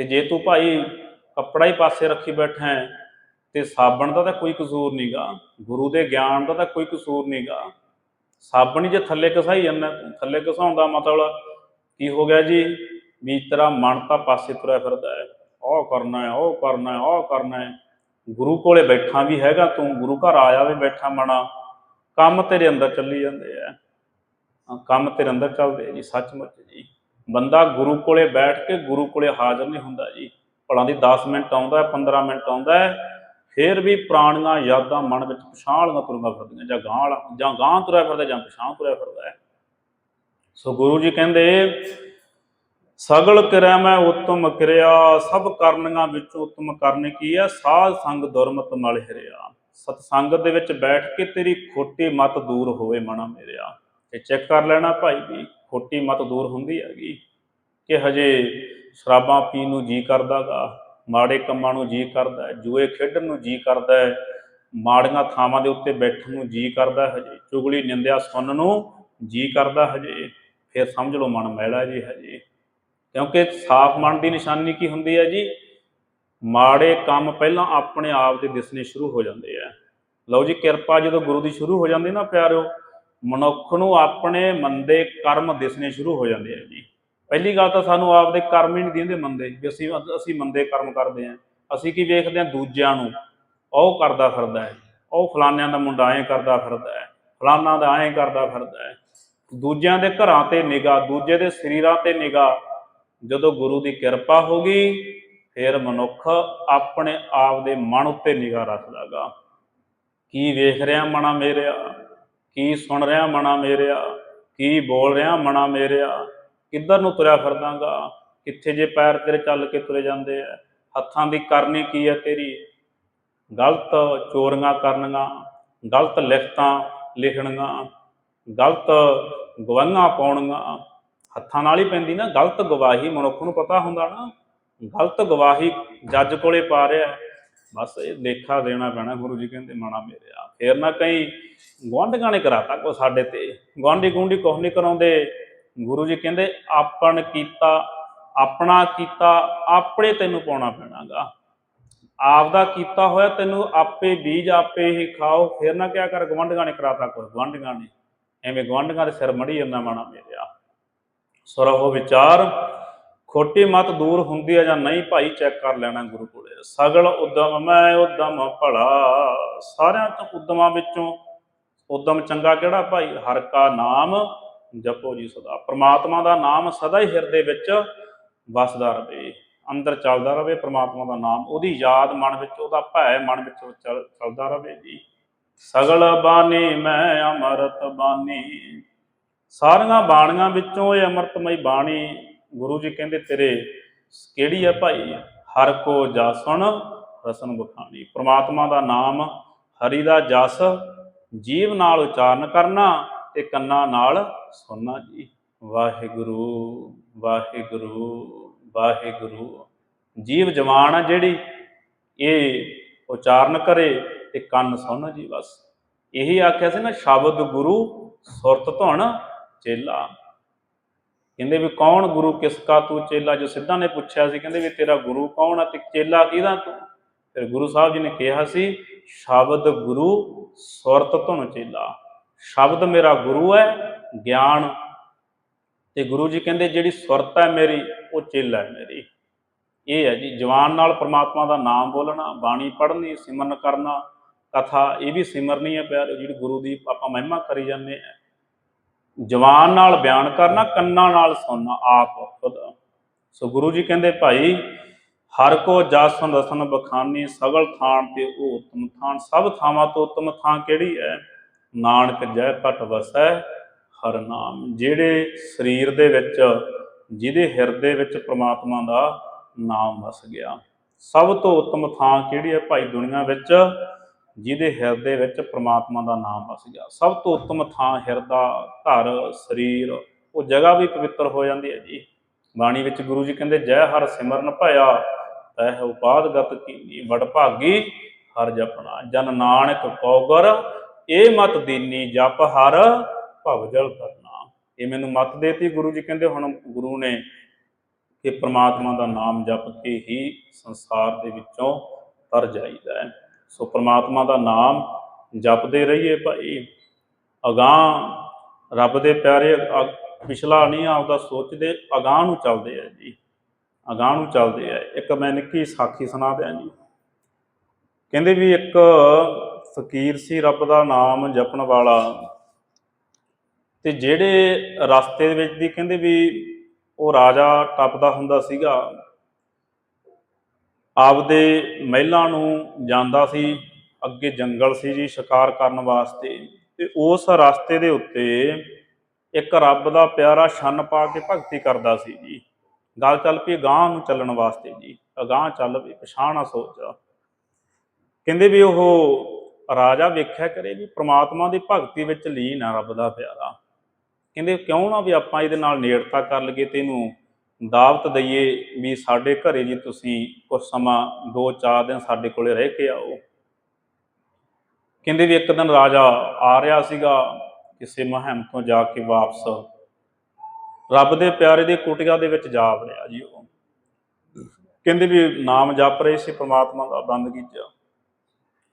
ਤੇ ਜੇ ਤੂੰ ਭਾਈ ਕੱਪੜਾ ਹੀ ਪਾਸੇ ਰੱਖੀ ਬੈਠਾ ਹੈ, ਤੇ ਸਾਬਣ ਦਾ ਤਾਂ ਕੋਈ ਕਸੂਰ ਨਹੀਂਗਾ ਗੁਰੂ ਦੇ ਗਿਆਨ ਦਾ ਤਾਂ ਕੋਈ ਕਸੂਰ ਨਹੀਂਗਾ ਸਾਬਣ ਹੀ ਜੇ ਥੱਲੇ ਘਸਾਈ ਜਾਂਦਾ ਤੂੰ ਥੱਲੇ ਘਸਾਉਣ ਦਾ ਮਤਲਬ ਕੀ ਹੋ ਗਿਆ ਜੀ? ਵੀ ਤੇਰਾ ਮਨ ਤਾਂ ਪਾਸੇ ਤੁਰਿਆ ਫਿਰਦਾ ਹੈ। ਉਹ ਕਰਨਾ ਹੈ ਉਹ ਕਰਨਾ ਹੈ ਉਹ ਕਰਨਾ ਹੈ। ਗੁਰੂ ਕੋਲੇ ਬੈਠਾ ਵੀ ਹੈਗਾ ਤੂੰ, ਗੁਰੂ ਘਰ ਆਇਆ ਵੀ ਬੈਠਾ ਮਨਾ। ਕੰਮ ਤੇਰੇ ਅੰਦਰ ਚੱਲੀ ਜਾਂਦੇ ਆ। ਕੰਮ ਤੇਰੇ ਅੰਦਰ ਚੱਲਦੇ ਆ ਜੀ, ਸੱਚਮੁੱਚ ਜੀ। ਬੰਦਾ ਗੁਰੂ ਕੋਲੇ ਬੈਠ ਕੇ ਗੁਰੂ ਕੋਲੇ ਹਾਜ਼ਰ ਨਹੀਂ ਹੁੰਦਾ ਜੀ। ਭਲਾਂ ਦੀ 10 ਮਿੰਟ ਆਉਂਦਾ ਹੈ 15 ਮਿੰਟ ਆਉਂਦਾ ਹੈ, ਫਿਰ ਵੀ ਪੁਰਾਣੀਆਂ ਯਾਦਾਂ ਮਨ ਵਿੱਚ ਪਛਾਣ ਵਾਲੀਆਂ ਤੁਰੀਆਂ ਫਿਰਦੀਆਂ, ਜਾਂ ਗਾਂ ਵਾਲਾ ਜਾਂ ਗਾਂ ਤੁਰਿਆ ਫਿਰਦਾ, ਜਾਂ ਪਛਾਣ ਤੁਰਿਆ ਫਿਰਦਾ ਹੈ। ਸੋ ਗੁਰੂ ਜੀ ਕਹਿੰਦੇ, ਸਗਲ ਕਿਰਿਆ ਮੈਂ ਉੱਤਮ ਕਿਰਿਆ, ਸਭ ਕਰਨੀਆਂ ਵਿੱਚੋਂ ਉੱਤਮ ਕਰਨੀ ਕੀ ਹੈ? ਸਾਧ ਸੰਗ ਦੁਰਮਤ ਮਲ ਹਿਰਿਆ। ਸਤ ਸੰਗਤ ਦੇ ਵਿੱਚ ਬੈਠ ਕੇ ਤੇਰੀ ਖੋਟੀ ਮਤ ਦੂਰ ਹੋਵੇ ਮਨਾ ਮੇਰਿਆ। ਤੇ ਚੈੱਕ ਕਰ ਲੈਣਾ ਭਾਈ ਵੀ ਖੋਟੀ ਮਤ ਦੂਰ ਹੁੰਦੀ ਹੈਗੀ ਕਿ ਹਜੇ ਸ਼ਰਾਬਾਂ ਪੀਣ ਨੂੰ ਜੀ ਕਰਦਾਗਾ, ਮਾੜੇ ਕੰਮਾਂ ਨੂੰ ਜੀ ਕਰਦਾ ਜੂਏ ਖੇਡਣ ਨੂੰ ਜੀ ਕਰਦਾ ਮਾੜੀਆਂ ਥਾਵਾਂ ਦੇ ਉੱਤੇ ਬੈਠਣ ਨੂੰ ਜੀ ਕਰਦਾ ਹਜੇ, ਚੁਗਲੀ ਨਿੰਦਿਆ ਸੁਣਨ ਨੂੰ ਜੀ ਕਰਦਾ ਹਜੇ, ਫਿਰ ਸਮਝ ਲਓ ਮਨ ਮੈਲਾ ਜੀ ਹਜੇ। ਕਿਉਂਕਿ ਸਾਫ਼ ਮਨ ਦੀ ਨਿਸ਼ਾਨੀ ਕੀ ਹੁੰਦੀ ਹੈ ਜੀ? ਮਾੜੇ ਕੰਮ ਪਹਿਲਾਂ ਆਪਣੇ ਆਪ ਦੇ ਦਿਸਨੇ ਸ਼ੁਰੂ ਹੋ ਜਾਂਦੇ ਆ। ਲਓ ਜੀ, ਕਿਰਪਾ ਜਦੋਂ ਗੁਰੂ ਦੀ ਸ਼ੁਰੂ ਹੋ ਜਾਂਦੀ ਨਾ ਪਿਆਰਿਓ ਮਨੁੱਖ ਨੂੰ ਆਪਣੇ ਮੰਦੇ ਕਰਮ ਦਿਸਣੇ ਸ਼ੁਰੂ ਹੋ ਜਾਂਦੇ ਆ ਜੀ। ਪਹਿਲੀ ਗੱਲ ਤਾਂ ਸਾਨੂੰ ਆਪਦੇ ਕਰਮ ਹੀ ਨਹੀਂ ਦਿੰਦੇ ਮੰਦੇ, ਵੀ ਅਸੀਂ ਅਸੀਂ ਮੰਦੇ ਕਰਮ ਕਰਦੇ ਆਂ। ਅਸੀਂ ਕੀ ਵੇਖਦੇ ਆਂ ਦੂਜਿਆਂ ਨੂੰ, ਉਹ ਕਰਦਾ ਫਿਰਦਾ ਹੈ। ਉਹ ਫਲਾਨਿਆਂ ਦਾ ਮੁੰਡਾ ਐਂ ਕਰਦਾ ਫਿਰਦਾ ਹੈ ਫਲਾਨਾ ਦਾ ਐਂ ਕਰਦਾ ਫਿਰਦਾ ਹੈ। ਦੂਜਿਆਂ ਦੇ ਘਰਾਂ ਤੇ ਨਿਗਾਹ, ਦੂਜੇ ਦੇ ਸਰੀਰਾਂ ਤੇ ਨਿਗਾਹ, ਜਦੋਂ ਗੁਰੂ ਦੀ ਕਿਰਪਾ ਹੋ ਗਈ, ਫਿਰ ਮਨੁੱਖ ਆਪਣੇ ਆਪ ਦੇ ਮਨ ਉੱਤੇ ਨਿਗਾਹ ਰੱਖਦਾਗਾ। ਕੀ ਵੇਖ ਰਿਹਾ ਮਨਾ ਮੇਰਿਆ? ਕੀ ਸੁਣ ਰਿਹਾ ਮਨਾ ਮੇਰਿਆ? ਕੀ ਬੋਲ ਰਿਹਾ ਮਨਾ ਮੇਰਿਆ? ਕਿੱਧਰ ਨੂੰ ਤੁਰਿਆ ਫਿਰਦਾਗਾ? ਕਿੱਥੇ ਜੇ ਪੈਰ ਤੇਰੇ ਚੱਲ ਕੇ ਤੁਰੇ ਜਾਂਦੇ ਆ ਹੱਥਾਂ ਦੀ ਕਰਨੀ ਕੀ ਹੈ ਤੇਰੀ? ਗਲਤ ਚੋਰੀਆਂ ਕਰਨੀਆਂ, ਗਲਤ ਲਿਖਤਾਂ ਲਿਖਣੀਆਂ, ਗਲਤ ਗਵਾਹੀਆਂ ਪਾਉਣੀਆਂ। ਹੱਥਾਂ ਨਾਲ ਹੀ ਪੈਂਦੀ ਨਾ, ਗਲਤ ਗਵਾਹੀ ਮਨੁੱਖ ਨੂੰ ਪਤਾ ਹੁੰਦਾ ਨਾ। ਗਲਤ ਗਵਾਹੀ ਜੱਜ ਕੋਲੇ ਪਾ ਰਿਹਾ। ਬਸ ਇਹ ਲੇਖਾ ਦੇਣਾ ਪੈਣਾ, ਗੁਰੂ ਜੀ ਕਹਿੰਦੇ ਮਾਣਾ ਮੇਰਿਆ ਫੇਰ ਨਾ ਕਈ ਗੁਆਂਢੀਆਂ ਨੇ ਕਰਾਤਾ ਕੋ ਸਾਡੇ ਤੇ। ਗੁਆਂਢੀ ਗੁੰਡੀ ਕੁਛ ਨਹੀਂ ਕਰਾਉਂਦੇ। ਗੁਰੂ ਜੀ ਕਹਿੰਦੇ, ਆਪਣ ਕੀਤਾ, ਆਪਣਾ ਕੀਤਾ ਆਪਣੇ ਤੈਨੂੰ ਪਾਉਣਾ ਪੈਣਾਗਾ। ਆਪਦਾ ਕੀਤਾ ਹੋਇਆ ਤੈਨੂੰ ਆਪੇ ਬੀਜ ਆਪੇ ਹੀ ਖਾਓ। ਫਿਰ ਨਾ ਕਿਆ ਕਰ, ਗੁਆਂਢੀਆਂ ਨੇ ਕਰਾਤਾ ਕੋਈ ਗੁਆਂਢੀਆਂ ਨੇ। ਐਵੇਂ ਗੁਆਂਢੀਆਂ ਦੇ ਸਿਰ ਮੜੀ ਜਾਂਦਾ ਮਾਣਾ ਮੇਰਿਆ ਸੁਰਹੁ ਵਿਚਾਰ। ਖੋਟੀ ਮਤ ਦੂਰ ਹੁੰਦੀ ਹੈ ਜਾਂ ਨਹੀਂ ਭਾਈ ਚੈੱਕ ਕਰ ਲੈਣਾ ਗੁਰੂ ਕੋਲੇ। ਸਗਲ ਉਦਮ ਮੈਂ ਉਦਮ ਭਲਾ। ਸਾਰਿਆਂ ਤੋਂ ਉਦਮਾਂ ਵਿੱਚੋਂ ਉਦਮ ਚੰਗਾ ਕਿਹੜਾ ਭਾਈ? ਹਰ ਕਾ ਨਾਮ ਜਪੋ ਜੀ ਸਦਾ। ਪ੍ਰਮਾਤਮਾ ਦਾ ਨਾਮ ਸਦਾ ਹੀ ਹਿਰਦੇ ਵਿੱਚ ਵਸਦਾ ਰਵੇ। ਅੰਦਰ ਚੱਲਦਾ ਰਵੇ ਪ੍ਰਮਾਤਮਾ ਦਾ ਨਾਮ। ਉਹਦੀ ਯਾਦ ਮਨ ਵਿੱਚ, ਉਹਦਾ ਭੈ ਮਨ ਵਿੱਚ ਚੱਲ- ਚੱਲਦਾ ਰਵੇ ਜੀ। ਸਗਲ ਬਾਣੀ ਮੈਂ, ਅਮਰਤ ਬਾਣੀ। ਸਾਰੀਆਂ ਬਾਣੀਆਂ ਵਿੱਚੋਂ ਇਹ ਅੰਮ੍ਰਿਤਮਈ ਬਾਣੀ ਗੁਰੂ ਜੀ ਕਹਿੰਦੇ, ਤੇਰੇ ਕਿਹੜੀ ਆ ਭਾਈ? ਹਰ ਕੋ ਜਾਸਣ ਰਸਨ ਬਖਾਣੀ ਪ੍ਰਮਾਤਮਾ ਦਾ ਨਾਮ ਹਰੀ ਦਾ ਜਸ, ਜੀਵ ਨਾਲ ਉਚਾਰਨ ਕਰਨਾ ਤੇ ਕੰਨਾਂ ਨਾਲ ਸੁਣਨਾ ਜੀ। ਵਾਹਿਗੁਰੂ ਵਾਹਿਗੁਰੂ ਵਾਹਿਗੁਰੂ। ਜੀਵ ਜਵਾਨ ਆ ਜਿਹੜੀ, ਇਹ ਉਚਾਰਨ ਕਰੇ ਤੇ ਕੰਨ ਸੁਣ ਜੀ ਬਸ। ਇਹੀ ਆਖਿਆ ਸੀ ਨਾ, ਸ਼ਬਦ ਗੁਰੂ, ਸੁਰਤ ਧੁਣ ਚੇਲਾ। ਕਹਿੰਦੇ ਵੀ ਕੌਣ ਗੁਰੂ ਕਿਸ ਕਾ ਤੂੰ ਚੇਲਾ? ਜੋ ਸਿੱਧਾ ਨੇ ਪੁੱਛਿਆ ਸੀ, ਕਹਿੰਦੇ ਵੀ ਤੇਰਾ ਗੁਰੂ ਕੌਣ ਆ ਤੇ ਚੇਲਾ ਕਿਹਦਾ ਤੂੰ? ਫਿਰ ਗੁਰੂ ਸਾਹਿਬ ਜੀ ਨੇ ਕਿਹਾ ਸੀ, ਸ਼ਬਦ ਗੁਰੂ ਸੁਰਤ ਧੁਨ ਚੇਲਾ। ਸ਼ਬਦ ਮੇਰਾ ਗੁਰੂ ਹੈ, ਗਿਆਨ। ਤੇ ਗੁਰੂ ਜੀ ਕਹਿੰਦੇ ਜਿਹੜੀ ਸੁਰਤ ਹੈ ਮੇਰੀ, ਉਹ ਚੇਲਾ ਹੈ ਮੇਰੀ। ਇਹ ਹੈ ਜੀ, ਜਵਾਨ ਨਾਲ ਪ੍ਰਮਾਤਮਾ ਦਾ ਨਾਮ ਬੋਲਣਾ, ਬਾਣੀ ਪੜ੍ਹਨੀ, ਸਿਮਰਨ ਕਰਨਾ, ਕਥਾ, ਇਹ ਵੀ ਸਿਮਰਨੀ ਹੈ ਪਿਆਰ ਜਿਹੜੀ ਗੁਰੂ ਦੀ ਆਪਾਂ ਮਹਿਮਾ ਕਰੀ ਜਾਂਦੇ ਆ ਜਵਾਨ ਨਾਲ ਬਿਆਨ ਕਰਨਾ, ਕੰਨਾਂ ਨਾਲ ਸੁਣਨਾ, ਆਪ ਸੋ ਗੁਰੂ ਜੀ ਕਹਿੰਦੇ, ਭਾਈ, ਹਰ ਕੋ ਜਾਸਨ ਰਸਨ ਬਖਾਨੀ, ਸਗਲ ਥਾਨ ਤੇ ਉਹ ਉਤਮ ਥਾਨ। ਸਭ ਥਾਵਾਂ ਤੋਂ ਉਤਮ ਥਾਂ ਕਿਹੜੀ ਹੈ? ਨਾਨਕ ਜੈ ਘਟ ਵਸੈ ਹਰ ਨਾਮ। ਜਿਹੜੇ ਸਰੀਰ ਦੇ ਵਿੱਚ, ਜਿਹਦੇ ਹਿਰਦੇ ਵਿੱਚ ਪ੍ਰਮਾਤਮਾ ਦਾ ਨਾਮ ਵਸ ਗਿਆ, ਸਭ ਤੋਂ ਉਤਮ ਥਾਂ ਕਿਹੜੀ ਹੈ? ਭਾਈ, ਦੁਨੀਆ ਵਿੱਚ ਜਿਹਦੇ ਹਿਰਦੇ ਵਿੱਚ ਪ੍ਰਮਾਤਮਾ ਦਾ ਨਾਮ ਵਸ ਗਿਆ। ਸਭ ਤੋਂ ਉੱਤਮ ਥਾਂ ਹਿਰਦਾ, ਘਰ, ਸਰੀਰ, ਉਹ ਜਗ੍ਹਾ ਵੀ ਪਵਿੱਤਰ ਹੋ ਜਾਂਦੀ ਹੈ ਜੀ। ਬਾਣੀ ਵਿੱਚ ਗੁਰੂ ਜੀ ਕਹਿੰਦੇ, ਜੈ ਹਰ ਸਿਮਰਨ ਭਇਆ ਤਹਿ ਉਪਾਦਗਤ ਕੀਨੀ, ਵਡ ਭਾਗੀ ਹਰ ਜਪਣਾ। ਜਨ ਨਾਨਕ ਕਉਗਰ ਇਹ ਮਤ ਦੀਨੀ ਜਪ ਹਰ ਭਵਜਲ ਕਰਨਾ ਇਹ ਮੈਨੂੰ ਮਤ ਦੇਤੀ ਗੁਰੂ ਜੀ ਕਹਿੰਦੇ। ਹੁਣ ਗੁਰੂ ਨੇ ਕਿ ਪ੍ਰਮਾਤਮਾ ਦਾ ਨਾਮ ਜਪ ਕੇ ਹੀ ਸੰਸਾਰ ਦੇ ਵਿੱਚੋਂ ਤਰ ਜਾਈਦਾ ਹੈ। ਸੋ ਪ੍ਰਮਾਤਮਾ ਦਾ ਨਾਮ ਜਪਦੇ ਰਹੀਏ ਭਾਈ। ਅਗਾਹ ਰੱਬ ਦੇ ਪਿਆਰੇ ਅ- ਪਿਛਲਾ ਨਹੀਂ ਆਪਦਾ ਸੋਚਦੇ, ਅਗਾਹ ਨੂੰ ਚੱਲਦੇ ਆ ਜੀ। ਅਗਾਹ ਨੂੰ ਚੱਲਦੇ ਆ। ਇੱਕ ਮੈਂ ਨਿੱਕੀ ਸਾਖੀ ਸੁਣਾ ਦਿਆਂ ਜੀ। ਕਹਿੰਦੇ ਵੀ ਇੱਕ ਫਕੀਰ ਸੀ ਰੱਬ ਦਾ ਨਾਮ ਜਪਣ ਵਾਲਾ ਤੇ ਜਿਹੜੇ ਰਸਤੇ ਦੇ ਵਿੱਚ ਦੀ ਕਹਿੰਦੇ ਵੀ ਉਹ ਰਾਜਾ ਟੱਪਦਾ ਹੁੰਦਾ ਸੀਗਾ ਆਪਦੇ ਮਹਿਲਾਂ ਨੂੰ ਜਾਂਦਾ ਸੀ, ਅੱਗੇ ਜੰਗਲ ਸੀ ਜੀ ਸ਼ਿਕਾਰ ਕਰਨ ਵਾਸਤੇ ਤੇ ਉਸ ਰਸਤੇ ਦੇ ਉੱਤੇ ਇੱਕ ਰੱਬ ਦਾ ਪਿਆਰਾ ਛੰਨ ਪਾ ਕੇ ਭਗਤੀ ਕਰਦਾ ਸੀ ਜੀ। ਗੱਲ ਚੱਲ ਪਈ ਗਾਂ ਨੂੰ ਚੱਲਣ ਵਾਸਤੇ ਜੀ। ਅਗਾਹ ਚੱਲ ਪਈ ਪਛਾਣ ਨਾ ਸੋਚ। ਕਹਿੰਦੇ ਵੀ ਉਹ ਰਾਜਾ ਵੇਖਿਆ ਕਰੇ ਵੀ ਪ੍ਰਮਾਤਮਾ ਦੀ ਭਗਤੀ ਵਿੱਚ ਲੀਨ ਆ ਰੱਬ ਦਾ ਪਿਆਰਾ। ਕਹਿੰਦੇ ਕਿਉਂ ਨਾ ਵੀ ਆਪਾਂ ਇਹਦੇ ਨਾਲ ਨੇੜਤਾ ਕਰ ਲਈਏ ਤੇ ਇਹਨੂੰ ਦਾਵਤ ਦਈਏ ਵੀ ਸਾਡੇ ਘਰੇ ਜੀ ਤੁਸੀਂ ਕੁਝ ਸਮਾਂ 2-4 ਦਿਨ ਸਾਡੇ ਕੋਲੇ ਰਹਿ ਕੇ ਆਓ। ਕਹਿੰਦੇ ਵੀ ਇੱਕ ਦਿਨ ਰਾਜਾ ਆ ਰਿਹਾ ਸੀਗਾ, ਕਿਸੇ ਮਹਿਮ ਤੋਂ ਜਾ ਕੇ ਵਾਪਸ। ਰੱਬ ਦੇ ਪਿਆਰੇ ਦੀ ਕੁਟੀਆ ਦੇ ਵਿੱਚ ਜਾ ਵੜਿਆ ਜੀ ਉਹ। ਕਹਿੰਦੇ ਵੀ ਨਾਮ ਜਪ ਰਹੇ ਸੀ, ਪ੍ਰਮਾਤਮਾ ਦਾ ਬੰਦਗੀ ਚ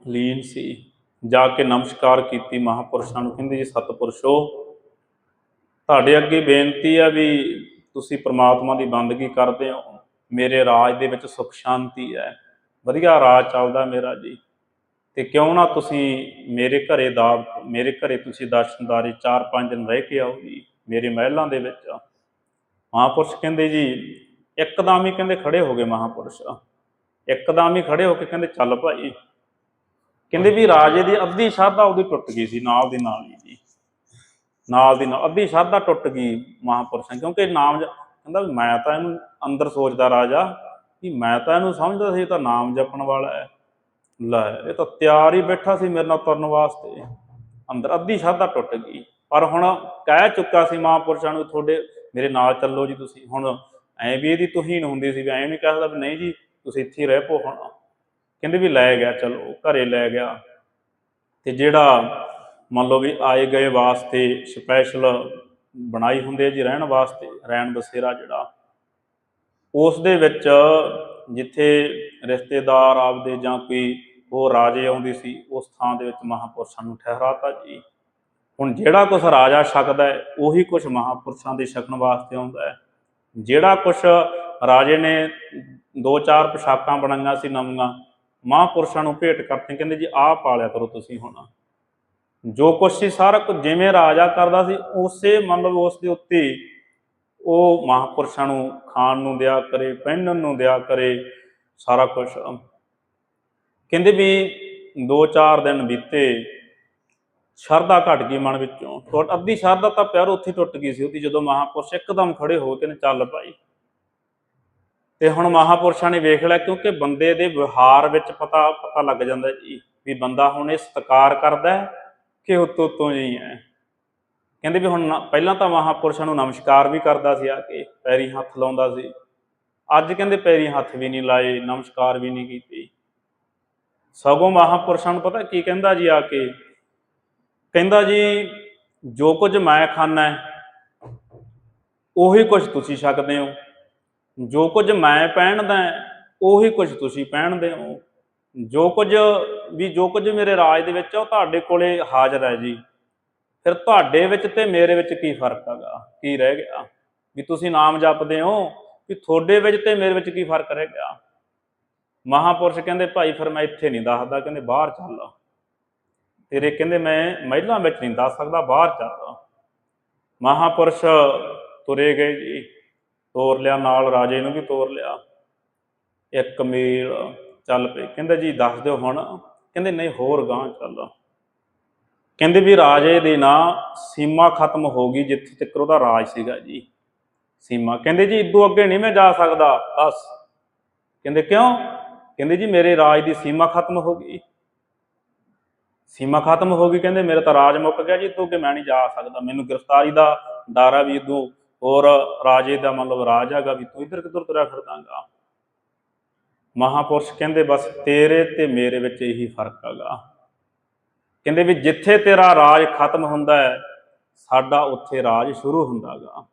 ਲੀਨ ਸੀ। ਜਾ ਕੇ ਨਮਸਕਾਰ ਕੀਤੀ ਮਹਾਪੁਰਸ਼ਾਂ ਨੂੰ। ਕਹਿੰਦੇ ਜੀ, ਸਤਿਪੁਰਸ਼ੋ ਤੁਹਾਡੇ ਅੱਗੇ ਬੇਨਤੀ ਆ ਵੀ ਤੁਸੀਂ ਪ੍ਰਮਾਤਮਾ ਦੀ ਬੰਦਗੀ ਕਰਦੇ ਹੋ। ਮੇਰੇ ਰਾਜ ਦੇ ਵਿੱਚ ਸੁਖ ਸ਼ਾਂਤੀ ਹੈ। ਵਧੀਆ ਰਾਜ ਚੱਲਦਾ ਮੇਰਾ ਜੀ। ਤੇ ਕਿਉਂ ਨਾ ਤੁਸੀਂ ਮੇਰੇ ਘਰੇ ਦਾ, ਮੇਰੇ ਘਰੇ ਤੁਸੀਂ ਦਰਸ਼ਨਦਾਰੀ 4-5 ਦਿਨ ਰਹਿ ਕੇ ਆਓ ਜੀ, ਮੇਰੇ ਮਹਿਲਾਂ ਦੇ ਵਿੱਚ। ਮਹਾਪੁਰਸ਼ ਕਹਿੰਦੇ ਜੀ, ਇੱਕਦਮ ਹੀ ਕਹਿੰਦੇ ਖੜੇ ਹੋ ਗਏ ਮਹਾਪੁਰਸ਼। ਇੱਕਦਮ ਹੀ ਖੜੇ ਹੋ ਕੇ ਕਹਿੰਦੇ ਚੱਲ ਭਾਈ। ਕਹਿੰਦੇ ਵੀ ਰਾਜੇ ਦੀ ਅੱਧੀ ਸ਼ਰਧਾ ਉਹਦੀ ਟੁੱਟ ਗਈ ਸੀ ਨਾਲ ਦੀ ਨਾਲ ਹੀ ਜੀ। ਨਾਲ ਦੀ ਨਾਲ ਅੱਧੀ ਸ਼ਰਧਾ ਟੁੱਟ ਗਈ ਮਹਾਪੁਰਸ਼ਾਂ ਕਿਉਂਕਿ ਨਾਮ ਕਹਿੰਦਾ ਵੀ ਮੈਂ ਤਾਂ ਇਹਨੂੰ ਅੰਦਰ ਸੋਚਦਾ ਰਾਜਾ ਕਿ ਮੈਂ ਤਾਂ ਇਹਨੂੰ ਸਮਝਦਾ ਸੀ ਇਹ ਤਾਂ ਨਾਮ ਜਪਣ ਵਾਲਾ ਹੈ। ਲੈ, ਇਹ ਤਾਂ ਤਿਆਰ ਹੀ ਬੈਠਾ ਸੀ ਮੇਰੇ ਨਾਲ ਤੁਰਨ ਵਾਸਤੇ। ਅੰਦਰ ਅੱਧੀ ਸ਼ਰਧਾ ਟੁੱਟ ਗਈ। ਪਰ ਹੁਣ ਕਹਿ ਚੁੱਕਾ ਸੀ ਮਹਾਪੁਰਸ਼ਾਂ ਨੂੰ, ਤੁਹਾਡੇ, ਮੇਰੇ ਨਾਲ ਚੱਲੋ ਜੀ ਤੁਸੀਂ। ਹੁਣ ਐਂ ਵੀ ਇਹਦੀ ਤੁਹੀਨ ਹੁੰਦੀ ਸੀ ਵੀ ਐਂ ਵੀ ਕਹਿ ਸਕਦਾ ਵੀ ਨਹੀਂ ਜੀ, ਤੁਸੀਂ ਇੱਥੇ ਰਹਿ ਪੋ ਹੁਣ। ਕਹਿੰਦੇ ਵੀ ਲੈ ਗਿਆ, ਚਲੋ, ਘਰੇ ਲੈ ਗਿਆ। ਤੇ ਜਿਹੜਾ ਮੰਨ ਲਓ ਵੀ ਆਏ ਗਏ ਵਾਸਤੇ ਸਪੈਸ਼ਲ ਬਣਾਈ ਹੁੰਦੀ ਹੈ ਜੀ ਰਹਿਣ ਵਾਸਤੇ, ਰਹਿਣ ਬਸੇਰਾ ਜਿਹੜਾ, ਉਸ ਦੇ ਵਿੱਚ ਜਿੱਥੇ ਰਿਸ਼ਤੇਦਾਰ ਆਪਦੇ ਜਾਂ ਕੋਈ ਹੋਰ ਰਾਜੇ ਆਉਂਦੀ ਸੀ, ਉਸ ਥਾਂ ਦੇ ਵਿੱਚ ਮਹਾਪੁਰਸ਼ਾਂ ਨੂੰ ਠਹਿਰਾਤਾ ਜੀ। ਹੁਣ ਜਿਹੜਾ ਕੁਝ ਰਾਜਾ ਛਕਦਾ ਹੈ, ਉਹੀ ਕੁਝ ਮਹਾਪੁਰਸ਼ਾਂ ਦੇ ਛਕਣ ਵਾਸਤੇ ਆਉਂਦਾ ਹੈ। ਜਿਹੜਾ ਕੁਝ ਰਾਜੇ ਨੇ ਦੋ ਚਾਰ ਪੋਸ਼ਾਕਾਂ ਬਣਾਈਆਂ ਸੀ ਨਵੀਆਂ, ਮਹਾਪੁਰਸ਼ਾਂ ਨੂੰ ਭੇਟ ਕਰਤੇ, ਕਹਿੰਦੇ ਜੀ ਆਹ ਪਾਲਿਆ ਕਰੋ ਤੁਸੀਂ ਹੁਣ। ਜੋ ਕੁਛ ਸੀ, ਸਾਰਾ ਕੁਝ ਜਿਵੇਂ ਰਾਜਾ ਕਰਦਾ ਸੀ, ਉਸੇ ਮਤਲਬ ਉਸ ਦੇ ਉੱਤੇ ਉਹ ਮਹਾਪੁਰਸ਼ਾਂ ਨੂੰ ਖਾਣ ਨੂੰ ਦਿਆ ਕਰੇ, ਪਹਿਨਣ ਨੂੰ ਦਿਆ ਕਰੇ, ਸਾਰਾ ਕੁਝ ਕਹਿੰਦੇ ਵੀ 2-4 ਦਿਨ ਬੀਤੇ, ਸ਼ਰਧਾ ਘਟ ਗਈ ਮਨ ਵਿੱਚੋਂ। ਟੁੱਟ ਅੱਧੀ ਸ਼ਰਧਾ ਤਾਂ ਪਿਆਰ ਉੱਥੇ ਟੁੱਟ ਗਈ ਸੀ, ਉਹਦੀ ਜਦੋਂ ਮਹਾਪੁਰਸ਼ ਇੱਕਦਮ ਖੜੇ ਹੋ ਕੇ ਨੇ ਚੱਲ ਪਾਈ। ਤੇ ਹੁਣ ਮਹਾਪੁਰਸ਼ਾਂ ਨੇ ਵੇਖ ਲਿਆ, ਕਿਉਂਕਿ ਬੰਦੇ ਦੇ ਵਿਵਹਾਰ ਵਿੱਚ ਪਤਾ ਪਤਾ ਲੱਗ ਜਾਂਦਾ ਜੀ, ਵੀ ਬੰਦਾ ਹੁਣ ਇਹ ਸਤਿਕਾਰ ਕਰਦਾ ਹੈ ਕਿ ਉਤੋਂ ਤੋਂ ਜੀ ਹੈ ਕਹਿੰਦੇ ਵੀ ਹੁਣ ਪਹਿਲਾਂ ਤਾਂ ਮਹਾਪੁਰਸ਼ਾਂ ਨੂੰ ਨਮਸਕਾਰ ਵੀ ਕਰਦਾ ਸੀ ਆ ਕੇ, ਪੈਰੀ ਹੱਥ ਲਾਉਂਦਾ ਸੀ। ਅੱਜ ਕਹਿੰਦੇ ਪੈਰੀ ਹੱਥ ਵੀ ਨਹੀਂ ਲਾਏ, ਨਮਸਕਾਰ ਵੀ ਨਹੀਂ ਕੀਤੀ। ਸਗੋਂ ਮਹਾਪੁਰਸ਼ਾਂ ਨੂੰ ਪਤਾ ਕੀ ਕਹਿੰਦਾ ਜੀ ਆ ਕੇ? ਕਹਿੰਦਾ ਜੀ, ਜੋ ਕੁਝ ਮੈਂ ਖਾਣਾ ਹੈ ਉਹੀ ਕੁਝ ਤੁਸੀਂ ਛਕਦੇ ਹੋ। ਜੋ ਕੁਝ ਮੈਂ ਪਹਿਨਦਾ, ਉਹੀ ਕੁਝ ਤੁਸੀਂ ਪਹਿਨਦੇ ਹੋ। ਜੋ ਕੁਝ ਵੀ, ਜੋ ਕੁਝ ਮੇਰੇ ਰਾਜ ਦੇ ਵਿੱਚ ਆ, ਉਹ ਤੁਹਾਡੇ ਕੋਲੇ ਹਾਜ਼ਰ ਹੈ ਜੀ। ਫਿਰ ਤੁਹਾਡੇ ਵਿੱਚ ਤੇ ਮੇਰੇ ਵਿੱਚ ਕੀ ਫ਼ਰਕ ਹੈਗਾ? ਕੀ ਰਹਿ ਗਿਆ? ਵੀ ਤੁਸੀਂ ਨਾਮ ਜਪਦੇ ਹੋ, ਵੀ ਤੁਹਾਡੇ ਵਿੱਚ ਤੇ ਮੇਰੇ ਵਿੱਚ ਕੀ ਫ਼ਰਕ ਰਹਿ ਗਿਆ? ਮਹਾਪੁਰਸ਼ ਕਹਿੰਦੇ, ਭਾਈ, ਫਿਰ ਮੈਂ ਇੱਥੇ ਨਹੀਂ ਦੱਸਦਾ। ਕਹਿੰਦੇ, ਬਾਹਰ ਚੱਲ। ਤੇਰੇ ਕਹਿੰਦੇ, ਮੈਂ ਮਹਿਲਾਂ ਵਿੱਚ ਨਹੀਂ ਦੱਸ ਸਕਦਾ, ਬਾਹਰ ਚੱਲ। ਮਹਾਪੁਰਸ਼ ਤੁਰੇ ਗਏ ਜੀ। ਤੋਰ ਲਿਆ ਨਾਲ ਰਾਜੇ ਨੂੰ ਵੀ ਤੋਰ ਲਿਆ। ਇੱਕ ਮੀਲ ਚੱਲ ਪਏ। ਕਹਿੰਦੇ ਜੀ ਦੱਸ ਦਿਓ ਹੁਣ। ਕਹਿੰਦੇ ਨਹੀਂ, ਹੋਰ ਗਾਂ ਚੱਲ। ਕਹਿੰਦੇ ਵੀ ਰਾਜੇ ਦੀ ਨਾ ਸੀਮਾ ਖਤਮ ਹੋ ਗਈ, ਜਿੱਥੇ ਤੱਕ ਉਹਦਾ ਰਾਜ ਸੀਗਾ ਜੀ। ਸੀਮਾ ਕਹਿੰਦੇ ਜੀ, ਇਦੋਂ ਅੱਗੇ ਨਹੀਂ ਮੈਂ ਜਾ ਸਕਦਾ। ਬਸ। ਕਹਿੰਦੇ ਕਿਉਂ? ਕਹਿੰਦੇ ਜੀ, ਮੇਰੇ ਰਾਜ ਦੀ ਸੀਮਾ ਖਤਮ ਹੋ ਗਈ। ਸੀਮਾ ਖਤਮ ਹੋ ਗਈ, ਕਹਿੰਦੇ ਮੇਰਾ ਤਾਂ ਰਾਜ ਮੁੱਕ ਗਿਆ ਜੀ, ਇਦੋਂ ਅੱਗੇ ਮੈਂ ਨਹੀਂ ਜਾ ਸਕਦਾ। ਮੈਨੂੰ ਗ੍ਰਿਫਤਾਰੀ ਦਾ ਡਰ ਆ ਵੀ ਇਦੋਂ ਹੋਰ ਰਾਜੇ ਦਾ ਮਤਲਬ ਰਾਜ ਹੈਗਾ ਵੀ ਤੂੰ ਇੱਧਰ ਕਿੱਧਰ ਤੁਰਿਆ ਫਿਰਦਾਂਗਾ। ਮਹਾਪੁਰਸ਼ ਕਹਿੰਦੇ, ਬਸ ਤੇਰੇ ਤੇ ਮੇਰੇ ਵਿੱਚ ਇਹੀ ਫ਼ਰਕ ਹੈਗਾ। ਕਹਿੰਦੇ ਵੀ ਜਿੱਥੇ ਤੇਰਾ ਰਾਜ ਖਤਮ ਹੁੰਦਾ ਹੈ, ਸਾਡਾ ਉੱਥੇ ਰਾਜ ਸ਼ੁਰੂ ਹੁੰਦਾਗਾ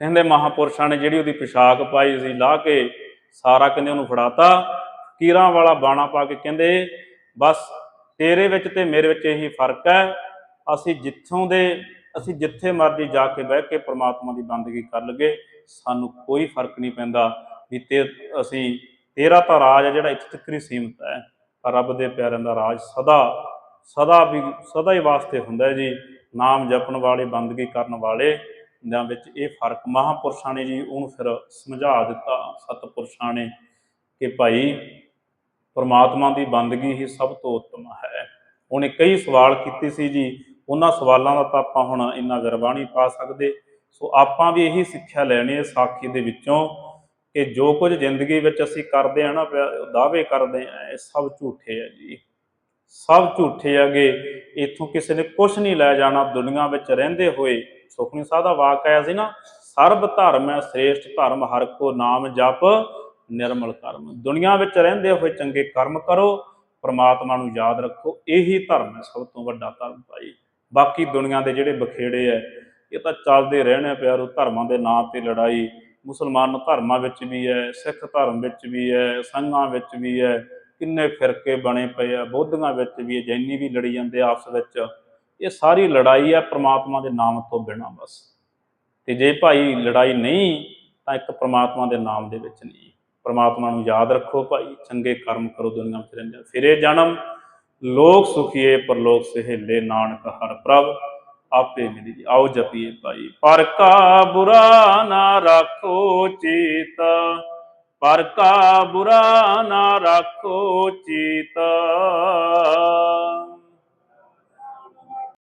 ਕਹਿੰਦੇ ਮਹਾਪੁਰਸ਼ਾਂ ਨੇ ਜਿਹੜੀ ਉਹਦੀ ਪੋਸ਼ਾਕ ਪਾਈ ਸੀ, ਲਾ ਕੇ ਸਾਰਾ ਕਹਿੰਦੇ ਉਹਨੂੰ ਫੜਾਤਾ। ਕੀਰਾਂ ਵਾਲਾ ਬਾਣਾ ਪਾ ਕੇ ਕਹਿੰਦੇ, ਬਸ ਤੇਰੇ ਵਿੱਚ ਤੇ ਮੇਰੇ ਵਿੱਚ ਇਹੀ ਫ਼ਰਕ ਹੈ। ਅਸੀਂ ਜਿੱਥੋਂ ਦੇ, ਅਸੀਂ ਜਿੱਥੇ ਮਰਜ਼ੀ ਜਾ ਕੇ ਬਹਿ ਕੇ ਪ੍ਰਮਾਤਮਾ ਦੀ ਬੰਦਗੀ ਕਰ ਲਗੇ ਸਾਨੂੰ ਕੋਈ ਫ਼ਰਕ ਨਹੀਂ ਪੈਂਦਾ ਵੀ ਤੇ ਅਸੀਂ ਤੇਰਾ ਤਾਂ ਰਾਜ ਹੈ ਜਿਹੜਾ ਇੱਥੇ ਤੱਕ ਹੀ ਸੀਮਤ ਹੈ। ਪਰ ਰੱਬ ਦੇ ਪਿਆਰਿਆਂ ਦਾ ਰਾਜ ਸਦਾ ਸਦਾ ਵੀ, ਸਦਾ ਹੀ ਵਾਸਤੇ ਹੁੰਦਾ ਹੈ ਜੀ। ਨਾਮ ਜਪਣ ਵਾਲੇ, ਬੰਦਗੀ ਕਰਨ ਵਾਲੇ ਦੇ ਵਿੱਚ ਇਹ ਫ਼ਰਕ ਮਹਾਪੁਰਸ਼ਾਂ ਨੇ ਜੀ, ਉਹਨੂੰ ਫਿਰ ਸਮਝਾ ਦਿੱਤਾ ਸਤਪੁਰਸ਼ਾਂ ਨੇ ਕਿ ਭਾਈ ਪਰਮਾਤਮਾ ਦੀ ਬੰਦਗੀ ਹੀ ਸਭ ਤੋਂ ਉੱਤਮ ਹੈ। ਉਹਨੇ ਕਈ ਸਵਾਲ ਕੀਤੇ ਸੀ ਜੀ। ਉਹਨਾਂ ਸਵਾਲਾਂ ਦਾ ਤਾਂ ਆਪਾਂ ਹੁਣ ਇੰਨਾ ਵਿਰਵਾ ਨਹੀਂ ਪਾ ਸਕਦੇ। ਸੋ ਆਪਾਂ ਵੀ ਇਹੀ ਸਿੱਖਿਆ ਲੈਣੀ ਹੈ ਸਾਖੀ ਦੇ ਵਿੱਚੋਂ। ਕਿ ਜੋ ਕੁਝ ਜ਼ਿੰਦਗੀ ਵਿੱਚ ਅਸੀਂ ਕਰਦੇ ਆ ਨਾ, ਪਿਆ- ਦਾਅਵੇ ਕਰਦੇ ਆ, ਇਹ ਸਭ ਝੂਠੇ ਆ ਜੀ। ਸਭ ਝੂਠੇ ਹੈਗੇ। ਇੱਥੋਂ ਕਿਸੇ ਨੇ ਕੁਝ ਨਹੀਂ ਲੈ ਜਾਣਾ, ਦੁਨੀਆ ਵਿੱਚ ਰਹਿੰਦੇ ਹੋਏ। ਸੁਖਨੀ ਸਾਹਿਬ ਦਾ ਵਾਕ ਆਇਆ ਸੀ ਨਾ, ਸਰਬ ਧਰਮ ਹੈ, ਸ੍ਰੇਸ਼ਟ ਧਰਮ, ਹਰ ਕੋ ਨਾਮ ਜਪ, ਨਿਰਮਲ ਕਰਮ। ਦੁਨੀਆ ਵਿੱਚ ਰਹਿੰਦੇ ਹੋਏ ਚੰਗੇ ਕਰਮ ਕਰੋ, ਪਰਮਾਤਮਾ ਨੂੰ ਯਾਦ ਰੱਖੋ, ਇਹੀ ਧਰਮ ਹੈ ਸਭ ਤੋਂ ਵੱਡਾ ਧਰਮ ਭਾਈ। ਬਾਕੀ ਦੁਨੀਆ ਦੇ ਜਿਹੜੇ ਬਖੇੜੇ ਐ ਇਹ ਤਾਂ ਚੱਲਦੇ ਰਹਿਣੇ ਪਿਆਰੋ, ਧਰਮਾਂ ਦੇ ਨਾਂ ਤੇ ਲੜਾਈ। ਮੁਸਲਮਾਨ ਧਰਮਾਂ ਵਿੱਚ ਵੀ ਹੈ, ਸਿੱਖ ਧਰਮ ਵਿੱਚ ਵੀ ਹੈ ਸੰਘਾਂ ਵਿੱਚ ਵੀ ਹੈ, ਕਿੰਨੇ ਫਿਰਕੇ ਬਣੇ ਪਏ ਆ, ਬੋਧੀਆਂ ਵਿੱਚ ਵੀ ਹੈ, ਜੈਨੀ ਵੀ ਲੜੀ ਜਾਂਦੇ ਆਪਸ ਵਿੱਚ, ਇਹ ਸਾਰੀ ਲੜਾਈ ਹੈ ਪ੍ਰਮਾਤਮਾ ਦੇ ਨਾਮ ਤੋਂ ਬਿਨਾਂ ਬਸ। ਤੇ ਜੇ ਭਾਈ ਲੜਾਈ ਨਹੀਂ, ਤਾਂ ਇੱਕ ਪ੍ਰਮਾਤਮਾ ਦੇ ਨਾਮ ਦੇ ਵਿੱਚ ਨਹੀਂ। ਪ੍ਰਮਾਤਮਾ ਨੂੰ ਯਾਦ ਰੱਖੋ ਭਾਈ, ਚੰਗੇ ਕਰਮ ਕਰੋ ਦੁਨੀਆ ਵਿੱਚ ਰਹਿੰਦੇ ਫਿਰੇ ਜਨਮ ਲੋਕ ਸੁਖੀਏ, ਪਰਲੋਕ ਸਹੇਲੇ ਨਾਨਕ ਹਰ ਪ੍ਰਭ। ਆਪੇ ਮਿਲੀ ਆਓ ਜਪੀਏ ਭਾਈ। ਪਰ ਕਾ ਬੁਰਾ ਨਾ ਰੱਖੋ ਚੀਤ, ਪਰ ਕਾ ਬੁਰਾ ਨਾ ਰੱਖੋ ਚੀਤ।